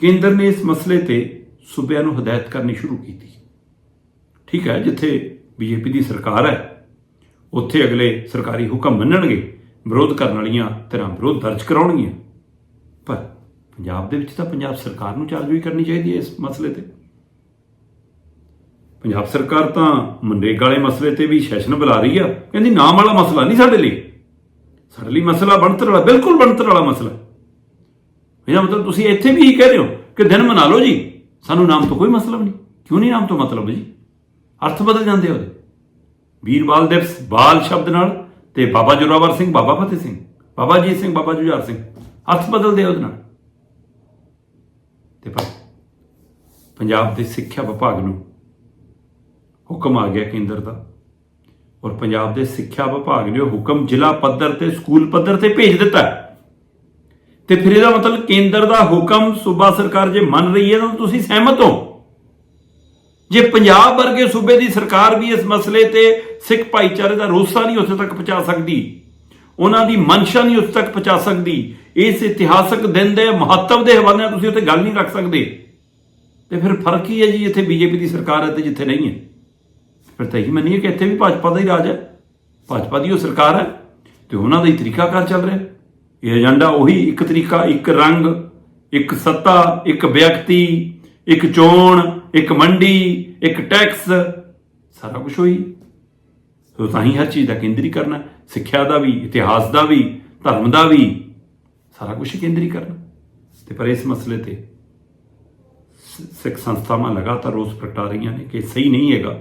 ਕੇਂਦਰ ਨੇ ਇਸ ਮਸਲੇ ਤੇ ਸੂਬਿਆਂ ਨੂੰ ਹਦਾਇਤ ਕਰਨੀ ਸ਼ੁਰੂ ਕੀਤੀ। ਠੀਕ ਹੈ, ਜਿੱਥੇ ਬੀਜੇਪੀ ਦੀ ਸਰਕਾਰ ਹੈ, ਉੱਥੇ ਅਗਲੇ ਸਰਕਾਰੀ ਹੁਕਮ ਮੰਨਣਗੇ, ਵਿਰੋਧ ਕਰਨ ਵਾਲੀਆਂ ਧਿਰਾਂ ਵਿਰੋਧ ਦਰਜ ਕਰਾਉਣਗੀਆਂ। ਪੰਜਾਬ ਦੇ ਵਿੱਚ ਤਾਂ ਪੰਜਾਬ ਸਰਕਾਰ ਨੂੰ ਚਾਰਜ ਵੀ ਕਰਨੀ ਚਾਹੀਦੀ ਹੈ ਇਸ ਮਸਲੇ ਤੇ। ਪੰਜਾਬ ਸਰਕਾਰ ਤਾਂ ਮਨਰੇਗਾ ਵਾਲੇ ਮਸਲੇ ਤੇ ਵੀ ਸੈਸ਼ਨ ਬੁਲਾ ਰਹੀ ਆ। ਕਹਿੰਦੀ ਨਾਮ ਵਾਲਾ ਮਸਲਾ ਨਹੀਂ ਸਾਡੇ ਲਈ। ਸਾਡੇ ਲਈ ਮਸਲਾ ਬਣਤਰ ਵਾਲਾ, ਬਿਲਕੁਲ ਬਣਤਰ ਵਾਲਾ ਮਸਲਾ। ਇਹਦਾ ਮਤਲਬ ਤੁਸੀਂ ਇੱਥੇ ਵੀ ਕਹਿ ਰਹੇ ਹੋ ਕਿ ਦਿਨ ਮਨਾ ਲਓ ਜੀ। ਸਾਨੂੰ ਨਾਮ ਤੋਂ ਕੋਈ ਮਤਲਬ ਨਹੀਂ। ਕਿਉਂ ਨਹੀਂ ਨਾਮ ਤੋਂ ਮਤਲਬ ਜੀ? ਅਰਥ ਬਦਲ ਜਾਂਦੇ ਆ ਉਹਦੇ। ਵੀਰਬਾਲ ਦਿਵਸ, ਬਾਲ ਸ਼ਬਦ ਨਾਲ ਤੇ ਬਾਬਾ ਜੋਰਾਵਰ ਸਿੰਘ, ਬਾਬਾ ਫਤਿਹ ਸਿੰਘ, ਬਾਬਾ ਜੀਤ ਸਿੰਘ, ਬਾਬਾ ਜੁਝਾਰ ਸਿੰਘ। ਅਰਥ ਬਦਲਦੇ ਆ ਉਹਦੇ ਨਾਲ। ਤੇ ਪੰਜਾਬ ਦੇ ਸਿੱਖਿਆ ਵਿਭਾਗ ਨੂੰ ਹੁਕਮ ਆ ਗਿਆ ਕੇਂਦਰ ਦਾ ਔਰ ਪੰਜਾਬ ਦੇ ਸਿੱਖਿਆ ਵਿਭਾਗ ਨੇ ਉਹ ਹੁਕਮ ਜ਼ਿਲ੍ਹਾ ਪੱਧਰ ਤੇ, ਸਕੂਲ ਪੱਧਰ ਤੇ ਭੇਜ ਦਿੱਤਾ ਹੈ। ਤੇ ਫਿਰ ਇਹਦਾ ਮਤਲਬ ਕੇਂਦਰ ਦਾ ਹੁਕਮ ਸੂਬਾ ਸਰਕਾਰ ਜੇ ਮੰਨ ਰਹੀ ਹੈ ਤਾਂ ਤੁਸੀਂ ਸਹਿਮਤ ਹੋ ਜੇ ਪੰਜਾਬ ਵਰਗੇ ਸੂਬੇ ਦੀ ਸਰਕਾਰ ਵੀ ਇਸ ਮਸਲੇ ਤੇ ਸਿੱਖ ਭਾਈਚਾਰੇ ਦਾ ਰੋਸਾ ਨਹੀਂ ਉੱਥੇ ਤੱਕ ਪਹੁੰਚਾ ਸਕਦੀ, ਉਹਨਾਂ ਦੀ ਮਨਸ਼ਾ ਨਹੀਂ ਉੱਥੇ ਤੱਕ ਪਹੁੰਚਾ ਸਕਦੀ ਇਸ ਇਤਿਹਾਸਕ ਦਿਨ ਦੇ ਮਹੱਤਵ ਦੇ ਹਵਾਲੇ ਨਾਲ ਤੁਸੀਂ ਉੱਥੇ ਗੱਲ ਨਹੀਂ ਰੱਖ ਸਕਦੇ। ਤੇ ਫਿਰ ਫ਼ਰਕ ਕੀ ਹੈ ਜੀ ਇੱਥੇ ਬੀਜੇਪੀ ਦੀ ਸਰਕਾਰ ਹੈ ਤੇ ਜਿੱਥੇ ਨਹੀਂ ਹੈ? ਫਿਰ ਤਾਂ ਇਹੀ ਮੰਨੀਏ ਕਿ ਇੱਥੇ ਵੀ ਭਾਜਪਾ ਦਾ ਹੀ ਰਾਜ ਹੈ। ਭਾਜਪਾ ਦੀ ਉਹ ਸਰਕਾਰ ਹੈ ਤੇ ਉਹਨਾਂ ਦਾ ਹੀ ਤਰੀਕਾਕਾਰ ਚੱਲ ਰਿਹਾ ਇਹ ਏਜੰਡਾ ਉਹੀ ਇੱਕ ਤਰੀਕਾ, ਇੱਕ ਰੰਗ, ਇੱਕ ਸੱਤਾ, ਇੱਕ ਵਿਅਕਤੀ, ਇੱਕ ਚੋਣ, ਇੱਕ ਮੰਡੀ, ਇੱਕ ਟੈਕਸ, ਸਾਰਾ ਕੁਝ ਹੋਈ ਸੋ ਤਾਂ ਹੀ ਹਰ ਚੀਜ਼ ਦਾ ਕੇਂਦਰੀਕਰਨ ਹੈ। ਸਿੱਖਿਆ ਦਾ ਵੀ, ਇਤਿਹਾਸ ਦਾ ਵੀ, ਧਰਮ ਦਾ ਵੀ। ਸਾਰਾ ਕੁਝ ਕੇਂਦਰੀਕਰਨ ਤੇ ਪਰ ਇਸ ਮਸਲੇ ਤੇ ਸ- ਸਿੱਖ ਸੰਸਥਾਵਾਂ ਲਗਾਤਾਰ ਰੋਸ ਪ੍ਰਗਟਾ ਰਹੀਆਂ ਨੇ ਕਿ ਸਹੀ ਨਹੀਂ ਹੈਗਾ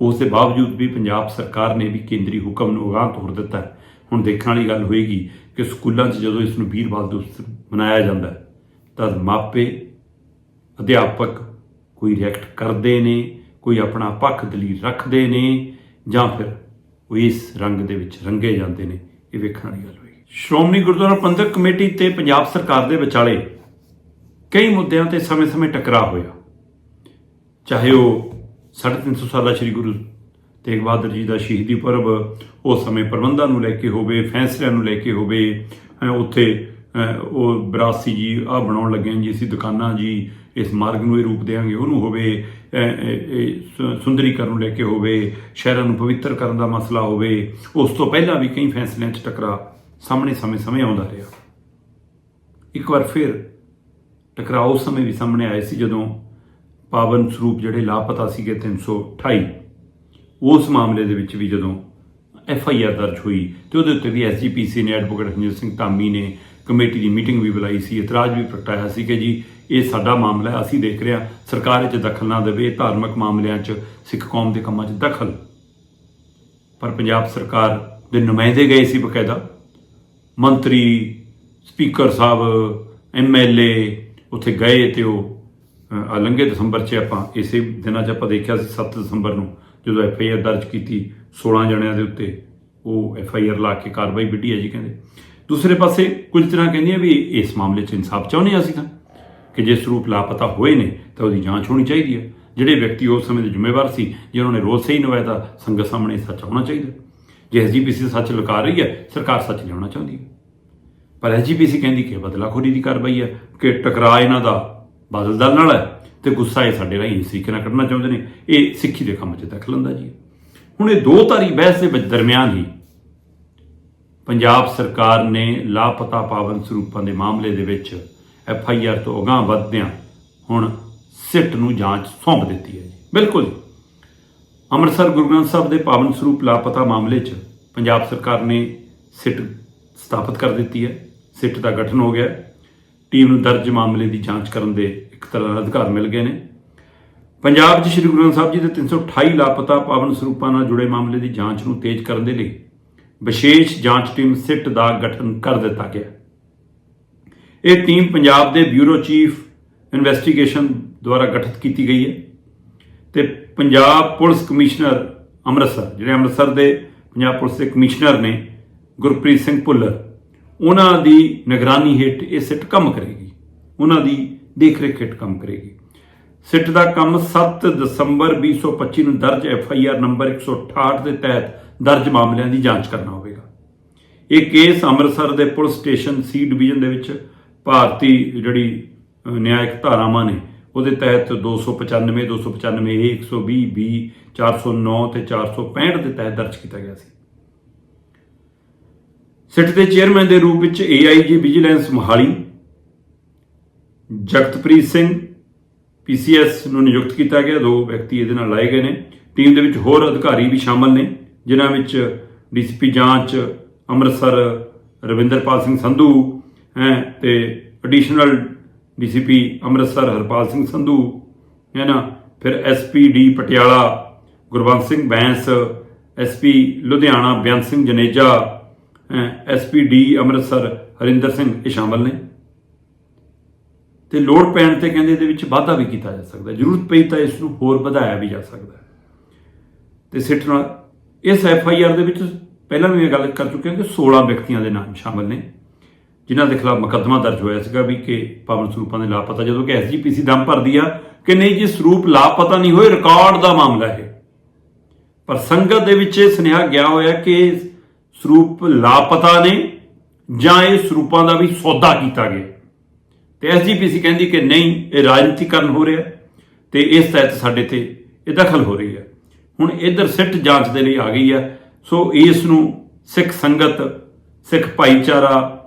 ਉਸ ਦੇ ਬਾਵਜੂਦ ਵੀ ਪੰਜਾਬ ਸਰਕਾਰ ਨੇ ਵੀ ਕੇਂਦਰੀ ਹੁਕਮ ਨੂੰ ਅਗਾਂਹ ਤੋਰ ਦਿੱਤਾ ਹੈ ਹੁਣ ਦੇਖਣ ਵਾਲੀ ਗੱਲ ਹੋਏਗੀ ਕਿ ਸਕੂਲਾਂ 'ਚ ਜਦੋਂ ਇਸ ਨੂੰ ਵੀਰਵਾਲ ਦਿਵਸ ਮਨਾਇਆ ਜਾਂਦਾ ਹੈ ਤਾਂ ਮਾਪੇ ਅਧਿਆਪਕ ਕੋਈ ਰਿਐਕਟ ਕਰਦੇ ਨੇ ਕੋਈ ਆਪਣਾ ਪੱਖ ਦਲੀਲ ਰੱਖਦੇ ਨੇ ਜਾਂ ਫਿਰ ਉਹ ਇਸ ਰੰਗ ਦੇ ਵਿੱਚ ਰੰਗੇ ਜਾਂਦੇ ਨੇ ਇਹ ਵੇਖਣ ਵਾਲੀ ਗੱਲ ਸ਼੍ਰੋਮਣੀ ਗੁਰਦੁਆਰਾ ਪ੍ਰਬੰਧਕ ਕਮੇਟੀ ਤੇ ਪੰਜਾਬ ਸਰਕਾਰ ਦੇ ਵਿਚਾਲੇ ਕਈ ਮੁੱਦਿਆਂ ਤੇ ਸਮੇਂ-ਸਮੇਂ ਟਕਰਾਅ ਹੋਇਆ। ਚਾਹੇ ਉਹ 350 ਸਾਲਾ ਸ੍ਰੀ ਗੁਰੂ ਤੇਗ ਬਹਾਦਰ ਜੀ ਦਾ ਸ਼ਹੀਦੀ ਪਰਬ, ਉਸ ਸਮੇਂ ਪ੍ਰਬੰਧਾਂ ਨੂੰ ਲੈ ਕੇ ਹੋਵੇ, ਫੈਸਲਿਆਂ ਨੂੰ ਲੈ ਕੇ ਹੋਵੇ ਉੱਥੇ ਉਹ 82 ਜੀ ਆ ਬਣਾਉਣ ਲੱਗੇ ਜੀ, ਅਸੀਂ ਦੁਕਾਨਾਂ ਜੀ, ਇਸ ਮਾਰਗ ਨੂੰ ਇਹ ਰੂਪ ਦੇਵਾਂਗੇ ਉਹਨੂੰ ਹੋਵੇ ਸੁੰਦਰੀਕਰਨ ਨੂੰ ਲੈ ਕੇ ਹੋਵੇ, ਸ਼ਹਿਰਾਂ ਨੂੰ ਪਵਿੱਤਰ ਕਰਨ ਦਾ ਮਸਲਾ ਹੋਵੇ, ਉਸ ਤੋਂ ਪਹਿਲਾਂ ਵੀ ਕਈ ਫੈਸਲਿਆਂ 'ਚ ਟਕਰਾ ਸਾਹਮਣੇ ਸਮੇਂ-ਸਮੇਂ ਆਉਂਦਾ ਰਿਹਾ। ਇੱਕ ਵਾਰ ਫਿਰ ਟਕਰਾਓ ਉਸ ਸਮੇਂ ਵੀ ਸਾਹਮਣੇ ਆਏ ਸੀ ਜਦੋਂ ਪਾਵਨ ਸਰੂਪ ਜਿਹੜੇ ਲਾਪਤਾ ਸੀਗੇ 328 ਉਸ ਮਾਮਲੇ ਦੇ ਵਿੱਚ ਵੀ ਜਦੋਂ ਐਫ ਆਈ ਆਰ ਦਰਜ ਹੋਈ ਤੇ ਉਹਦੇ ਉੱਤੇ ਵੀ ਐਸਜੀਪੀਸੀ ਨੇ ਐਡਵੋਕੇਟ ਹਰਜੀਤ ਸਿੰਘ ਧਾਮੀ ਨੇ ਕਮੇਟੀ ਦੀ ਮੀਟਿੰਗ ਵੀ ਬੁਲਾਈ ਸੀ, ਇਤਰਾਜ਼ ਵੀ ਪ੍ਰਗਟਾਇਆ ਸੀ ਕਿ ਜੀ ਇਹ ਸਾਡਾ ਮਾਮਲਾ ਹੈ, ਅਸੀਂ ਦੇਖ ਰਹੇ ਹਾਂ, ਸਰਕਾਰ ਇਹ 'ਚ ਦਖਲ ਨਾ ਦੇਵੇ ਧਾਰਮਿਕ ਮਾਮਲਿਆਂ 'ਚ ਸਿੱਖ ਕੌਮ ਦੇ ਕੰਮਾਂ 'ਚ ਦਖਲ। ਪਰ ਪੰਜਾਬ ਸਰਕਾਰ ਦੇ ਨੁਮਾਇੰਦੇ ਗਏ ਸੀ ਬਕਾਇਦਾ। ਮੰਤਰੀ, ਸਪੀਕਰ ਸਾਹਿਬ ਐਮਐਲਏ ਉੱਥੇ ਗਏ ਤੇ ਉਹ ਲੰਘੇ ਦਸੰਬਰ 'ਚ ਆਪਾਂ ਇਸੇ ਦਿਨਾਂ 'ਚ ਆਪਾਂ ਦੇਖਿਆ ਸੀ 7 ਦਸੰਬਰ ਨੂੰ, ਜਦੋਂ ਐਫ ਆਈ ਆਰ ਦਰਜ ਕੀਤੀ 16 ਜਣਿਆਂ ਦੇ ਉੱਤੇ, ਉਹ ਐਫ ਆਈ ਆਰ ਲਾ ਕੇ ਕਾਰਵਾਈ ਵਿੱਢੀ ਹੈ ਜੀ ਕਹਿੰਦੇ। ਦੂਸਰੇ ਪਾਸੇ ਕੁਝ ਤਰ੍ਹਾਂ ਕਹਿੰਦੀਆਂ ਵੀ ਇਸ ਮਾਮਲੇ 'ਚ ਇਨਸਾਫ ਚਾਹੁੰਦੇ ਹਾਂ ਅਸੀਂ ਤਾਂ, ਕਿ ਜੇ ਸਰੂਪ ਲਾਪਤਾ ਹੋਏ ਨੇ, ਤਾਂ ਉਹਦੀ ਜਾਂਚ ਹੋਣੀ ਚਾਹੀਦੀ ਹੈ। ਜਿਹੜੇ ਵਿਅਕਤੀ ਉਸ ਸਮੇਂ ਦੇ ਜ਼ਿੰਮੇਵਾਰ ਸੀ ਜੇ ਉਹਨਾਂ ਨੇ ਰੋਲ ਸਹੀ ਨਿਭਾਇਆ ਤਾਂ ਸੰਗਤ ਸਾਹਮਣੇ ਸੱਚ ਹੋਣਾ ਚਾਹੀਦਾ। ਜੇ ਐਸਜੀਪੀਸੀ ਸੱਚ ਲੁਕਾ ਰਹੀ ਹੈ, ਸਰਕਾਰ ਸੱਚ ਲਿਆਉਣਾ ਚਾਹੁੰਦੀ ਹੈ। ਪਰ ਐਸਜੀਪੀਸੀ ਕਹਿੰਦੀ ਕਿ ਬਦਲਾਖੋਰੀ ਦੀ ਕਾਰਵਾਈ ਹੈ, ਕਿ ਟਕਰਾਅ ਇਹਨਾਂ ਦਾ ਬਾਦਲ ਦਲ ਨਾਲ ਹੈ ਤੇ ਗੁੱਸਾ ਇਹ ਸਾਡੇ ਰਾਹੀਂ ਇਸ ਤਰੀਕੇ ਨਾਲ ਕੱਢਣਾ ਚਾਹੁੰਦੇ ਨੇ। ਇਹ ਸਿੱਖੀ ਦੇ ਕੰਮ 'ਚ ਦਖਲ ਹੁੰਦਾ ਜੀ ਹੁਣ ਇਹ ਦੋ ਧਾਰੀ ਬਹਿਸ ਦੇ ਵਿੱਚ ਦਰਮਿਆਨ ਹੀ ਪੰਜਾਬ ਸਰਕਾਰ ਨੇ ਲਾਪਤਾ ਪਾਵਨ ਸਰੂਪਾਂ ਦੇ ਮਾਮਲੇ ਦੇ ਵਿੱਚ ਐਫ ਆਈ ਆਰ ਤੋਂ ਅਗਾਂਹ ਵਧਦਿਆਂ ਹੁਣ ਸਿੱਟ ਨੂੰ ਜਾਂਚ ਸੌਂਪ ਦਿੱਤੀ ਹੈ ਜੀ। ਬਿਲਕੁਲ ਅੰਮ੍ਰਿਤਸਰ ਗੁਰੂ ਗ੍ਰੰਥ ਸਾਹਿਬ ਦੇ ਪਾਵਨ ਸਰੂਪ ਲਾਪਤਾ ਮਾਮਲੇ 'ਚ ਪੰਜਾਬ ਸਰਕਾਰ ਨੇ ਸਿੱਟ ਸਥਾਪਿਤ ਕਰ ਦਿੱਤੀ ਹੈ। ਸਿੱਟ ਦਾ ਗਠਨ ਹੋ ਗਿਆ ਟੀਮ ਨੂੰ ਦਰਜ ਮਾਮਲੇ ਦੀ ਜਾਂਚ ਕਰਨ ਦੇ ਇੱਕ ਤਰ੍ਹਾਂ ਨਾਲ ਅਧਿਕਾਰ ਮਿਲ ਗਏ ਨੇ। ਪੰਜਾਬ 'ਚ ਸ੍ਰੀ ਗੁਰੂ ਗ੍ਰੰਥ ਸਾਹਿਬ ਜੀ ਦੇ 328 ਲਾਪਤਾ ਪਾਵਨ ਸਰੂਪਾਂ ਨਾਲ ਜੁੜੇ ਮਾਮਲੇ ਦੀ ਜਾਂਚ ਨੂੰ ਤੇਜ਼ ਕਰਨ ਦੇ ਲਈ ਵਿਸ਼ੇਸ਼ ਜਾਂਚ ਟੀਮ ਸਿੱਟ ਦਾ ਗਠਨ ਕਰ ਦਿੱਤਾ ਗਿਆ ਇਹ ਟੀਮ ਪੰਜਾਬ ਦੇ ਬਿਊਰੋ ਚੀਫ ਇਨਵੈਸਟੀਗੇਸ਼ਨ ਦੁਆਰਾ ਗਠਿਤ ਕੀਤੀ ਗਈ ਹੈ ਤੇ ਪੰਜਾਬ ਪੁਲਿਸ ਕਮਿਸ਼ਨਰ ਅੰਮ੍ਰਿਤਸਰ, ਜਿਹੜੇ ਅੰਮ੍ਰਿਤਸਰ ਦੇ ਪੰਜਾਬ ਪੁਲਿਸ ਦੇ ਕਮਿਸ਼ਨਰ ਨੇ ਗੁਰਪ੍ਰੀਤ ਸਿੰਘ ਭੁੱਲਰ, ਉਹਨਾਂ ਦੀ ਨਿਗਰਾਨੀ ਹੇਠ ਇਹ ਸਿੱਟ ਕੰਮ ਕਰੇਗੀ। ਉਹਨਾਂ ਦੀ ਦੇਖ ਰੇਖ ਹੇਠ ਕੰਮ ਕਰੇਗੀ। ਸਿੱਟ ਦਾ ਕੰਮ 7 ਦਸੰਬਰ 2025 ਨੂੰ ਦਰਜ ਐਫ ਆਈ ਆਰ ਨੰਬਰ 168 ਦੇ ਤਹਿਤ ਦਰਜ ਮਾਮਲਿਆਂ ਦੀ ਜਾਂਚ ਕਰਨਾ ਹੋਵੇਗਾ। ਇਹ ਕੇਸ ਅੰਮ੍ਰਿਤਸਰ ਦੇ ਪੁਲਿਸ ਸਟੇਸ਼ਨ ਸੀ ਡਿਵੀਜ਼ਨ ਦੇ ਵਿੱਚ ਭਾਰਤੀ ਜਿਹੜੀ ਨਿਆਇਕ ਧਾਰਾਵਾਂ ਨੇ ਉਹਦੇ ਤਹਿਤ 295 295 A 120 B 409 ਤੇ 465 ਦੇ ਤਹਿਤ ਦਰਜ ਕੀਤਾ ਗਿਆ ਸੀ। ਸਿੱਟ ਦੇ ਚੇਅਰਮੈਨ ਦੇ ਰੂਪ ਵਿੱਚ AIG vigilance Mohali, Jagatpreet Singh PCS ਨੂੰ ਨਿਯੁਕਤ ਕੀਤਾ ਗਿਆ। ਦੋ ਵਿਅਕਤੀ ਇਹਦੇ ਨਾਲ ਲਾਏ ਗਏ ਨੇ। ਟੀਮ ਦੇ ਵਿੱਚ ਹੋਰ ਅਧਿਕਾਰੀ ਵੀ ਸ਼ਾਮਲ ਨੇ, ਜਿਨ੍ਹਾਂ ਵਿੱਚ ਡੀਸੀਪੀ ਜਾਂਚ, ਅੰਮ੍ਰਿਤਸਰ, ਰਵਿੰਦਰਪਾਲ ਸਿੰਘ ਸੰਧੂ, ਹੈ, ਤੇ ਐਡੀਸ਼ਨਲ ਡੀਸੀਪੀ ਅੰਮ੍ਰਿਤਸਰ ਹਰਪਾਲ ਸਿੰਘ ਸੰਧੂ, ਹੈ ਨਾ? ਫਿਰ SPD Patiala Gurwant Singh Bains, SP Ludhiana Beant Singh Janeja SPD Amritsar Harinder Singh ਇਹ ਸ਼ਾਮਲ ਨੇ। ਤੇ ਲੋੜ ਪੈਣ ਤੇ ਕਹਿੰਦੇ ਇਹਦੇ ਵਿੱਚ ਵਾਧਾ ਵੀ ਕੀਤਾ ਜਾ ਸਕਦਾ ਜ਼ਰੂਰਤ ਪਈ ਤਾਂ ਇਸ ਨੂੰ ਹੋਰ ਵਧਾਇਆ ਵੀ ਜਾ ਸਕਦਾ ਹੈ। ਤੇ ਸਿੱਟ ਨਾਲ ਇਸ ਐਫ ਆਈ ਆਰ ਦੇ ਵਿੱਚ ਪਹਿਲਾਂ ਵੀ ਇਹ ਗੱਲ ਕਰ ਚੁੱਕੇ ਹਾਂ ਕਿ 16 ਵਿਅਕਤੀਆਂ ਦੇ ਨਾਮ ਸ਼ਾਮਲ ਨੇ। ਜਿਨ੍ਹਾਂ ਦੇ ਖਿਲਾਫ ਮੁਕੱਦਮਾ ਦਰਜ ਹੋਇਆ ਸੀਗਾ ਵੀ ਕਿ ਪਾਵਨ ਸਰੂਪਾਂ ਦੇ ਲਾਪਤਾ, ਜਦੋਂ ਕਿ ਐਸਜੀਪੀਸੀ ਦਮ ਭਰਦੀ ਆ ਕਿ ਨਹੀਂ ਜੀ, ਸਰੂਪ ਲਾਪਤਾ ਨਹੀਂ ਹੋਏ, ਰਿਕਾਰਡ ਦਾ ਮਾਮਲਾ ਹੈ ਪਰ ਸੰਗਤ ਦੇ ਵਿੱਚ ਇਹ ਸੁਨੇਹਾ ਗਿਆ ਹੋਇਆ ਕਿ ਸਰੂਪ ਲਾਪਤਾ ਨੇ ਜਾਂ ਇਹ ਸਰੂਪਾਂ ਦਾ ਵੀ ਸੌਦਾ ਕੀਤਾ ਗਿਆ। ਤੇ ਐਸਜੀਪੀਸੀ ਕਹਿੰਦੀ ਕਿ ਨਹੀਂ, ਇਹ ਰਾਜਨੀਤੀਕਰਨ ਹੋ ਰਿਹਾ ਤੇ ਇਸ ਤਹਿਤ ਸਾਡੇ ਤੇ ਇਹ ਦਖਲ ਹੋ ਰਹੀ ਹੈ। ਹੁਣ ਇਧਰ ਸਿੱਟ ਜਾਂਚ ਦੇ ਲਈ ਆ ਗਈ ਹੈ। ਸੋ ਇਸ ਨੂੰ ਸਿੱਖ ਸੰਗਤ, ਸਿੱਖ ਭਾਈਚਾਰਾ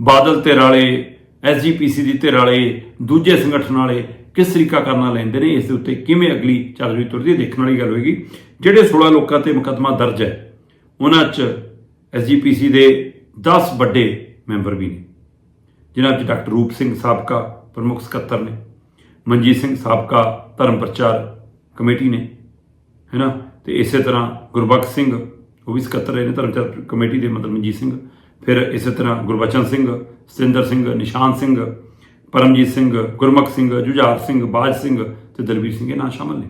ਬਾਦਲ ਧਿਰ ਵਾਲੇ ਐਸਜੀਪੀਸੀ ਦੀ ਧਿਰ ਵਾਲੇ, ਦੂਜੇ ਸੰਗਠਨ ਵਾਲੇ ਕਿਸ ਤਰੀਕਾ ਕਰਨਾ ਲੈਂਦੇ ਨੇ, ਇਸ ਦੇ ਉੱਤੇ ਕਿਵੇਂ ਅਗਲੀ ਚੱਲ ਰਹੀ ਤੁਰਦੀ ਹੈ, ਦੇਖਣ ਵਾਲੀ ਗੱਲ ਹੋਏਗੀ। ਜਿਹੜੇ 16 ਲੋਕਾਂ ਤੇ ਮੁਕੱਦਮਾ ਦਰਜ ਹੈ, ਉਹਨਾਂ 'ਚ ਐਸਜੀਪੀਸੀ ਦੇ 10 ਵੱਡੇ ਮੈਂਬਰ ਵੀ ਨੇ, ਜਿਨ੍ਹਾਂ 'ਚ ਡਾਕਟਰ ਰੂਪ ਸਿੰਘ ਸਾਬਕਾ ਪ੍ਰਮੁੱਖ ਸਕੱਤਰ ਨੇ, ਮਨਜੀਤ ਸਿੰਘ ਸਾਬਕਾ ਧਰਮ ਪ੍ਰਚਾਰ ਕਮੇਟੀ ਨੇ, ਹੈਨਾ? ਤੇ ਇਸੇ ਤਰ੍ਹਾਂ ਗੁਰਬਖਸ਼ ਸਿੰਘ, ਉਹ ਵੀ ਸਕੱਤਰ ਰਹੇ ਨੇ, ਧਰਮ ਪ੍ਰਚਾਰ ਕਮੇਟੀ ਦੇ ਮਤਲਬ ਮਨਜੀਤ ਸਿੰਘ। ਫਿਰ ਇਸੇ ਤਰ੍ਹਾਂ ਗੁਰਬਚਨ ਸਿੰਘ, ਸਤਿੰਦਰ ਸਿੰਘ, ਨਿਸ਼ਾਨ ਸਿੰਘ, ਪਰਮਜੀਤ ਸਿੰਘ, ਗੁਰਮੁਖ ਸਿੰਘ, ਜੁਝਾਰ ਸਿੰਘ, ਬਾਜ ਸਿੰਘ ਤੇ ਦਲਬੀਰ ਸਿੰਘ ਇਹ ਨਾਂ ਸ਼ਾਮਲ ਨੇ।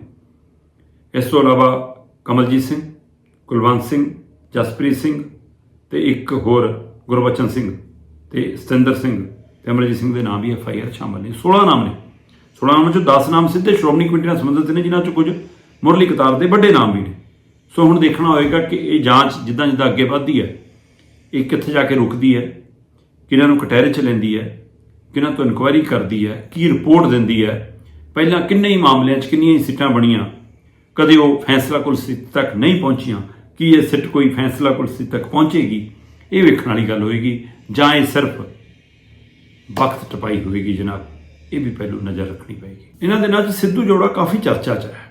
ਇਸ ਤੋਂ ਇਲਾਵਾ ਕਮਲਜੀਤ ਸਿੰਘ, ਕੁਲਵੰਤ ਸਿੰਘ, ਜਸਪ੍ਰੀਤ ਸਿੰਘ ਤੇ ਇੱਕ ਹੋਰ ਗੁਰਬਚਨ ਸਿੰਘ ਤੇ ਸਤਿੰਦਰ ਸਿੰਘ ਤੇ ਅਮਰਜੀਤ ਸਿੰਘ ਦੇ ਨਾਮ ਵੀ ਐਫ ਆਈ ਆਰ ਸ਼ਾਮਲ ਨੇ। 16 ਨਾਮ ਨੇ। 16 ਨਾਮਾਂ ਚੋਂ 10 ਨਾਮ ਸਿੱਧੇ ਸ਼੍ਰੋਮਣੀ ਕਮੇਟੀ ਨਾਲ ਸੰਬੰਧਿਤ ਨੇ, ਜਿਨ੍ਹਾਂ ਚੋਂ ਕੁਝ ਮੁਰਲੀ ਕਤਾਰ ਦੇ ਵੱਡੇ ਨਾਮ ਵੀ ਨੇ। ਸੋ ਹੁਣ ਦੇਖਣਾ ਹੋਏਗਾ ਕਿ ਇਹ ਜਾਂਚ ਜਿੱਦਾਂ ਜਿੱਦਾਂ ਅੱਗੇ ਵੱਧਦੀ ਹੈ ਇਹ ਕਿੱਥੇ ਜਾ ਕੇ ਰੁਕਦੀ ਹੈ? ਕਿਹਨਾਂ ਨੂੰ ਕਟਹਿਰੇ ਚ ਲੈਂਦੀ ਹੈ? ਕਿਹਨਾਂ ਤੋਂ ਇਨਕੁਆਇਰੀ ਕਰਦੀ ਹੈ? ਕੀ ਰਿਪੋਰਟ ਦਿੰਦੀ ਹੈ? ਪਹਿਲਾਂ ਕਿੰਨੇ ਹੀ ਮਾਮਲਿਆਂ 'ਚ ਕਿੰਨੀਆਂ ਹੀ ਸਿੱਟਾਂ ਬਣੀਆਂ? ਕਦੇ ਉਹ ਫੈਸਲਾ ਕੁਰਸੀ ਤੱਕ ਨਹੀਂ ਪਹੁੰਚੀਆਂ। ਕੀ ਇਹ ਸਿੱਟ ਕੋਈ ਫੈਸਲਾ ਕੁਰਸੀ ਤੱਕ ਪਹੁੰਚੇਗੀ? ਇਹ ਵੇਖਣ ਵਾਲੀ ਗੱਲ ਹੋਏਗੀ। ਜਾਂ ਇਹ ਸਿਰਫ ਵਕਤ ਟਪਾਈ ਹੋਏਗੀ ਜਨਾਬ? ਇਹ ਵੀ ਪਹਿਲੂ ਨਜ਼ਰ ਰੱਖਣੀ ਪਏਗੀ। ਇਹਨਾਂ ਦੇ ਨਾਲ ਸਿੱਧੂ ਜੋੜਾ ਕਾਫੀ ਚਰਚਾ 'ਚ ਹੈ।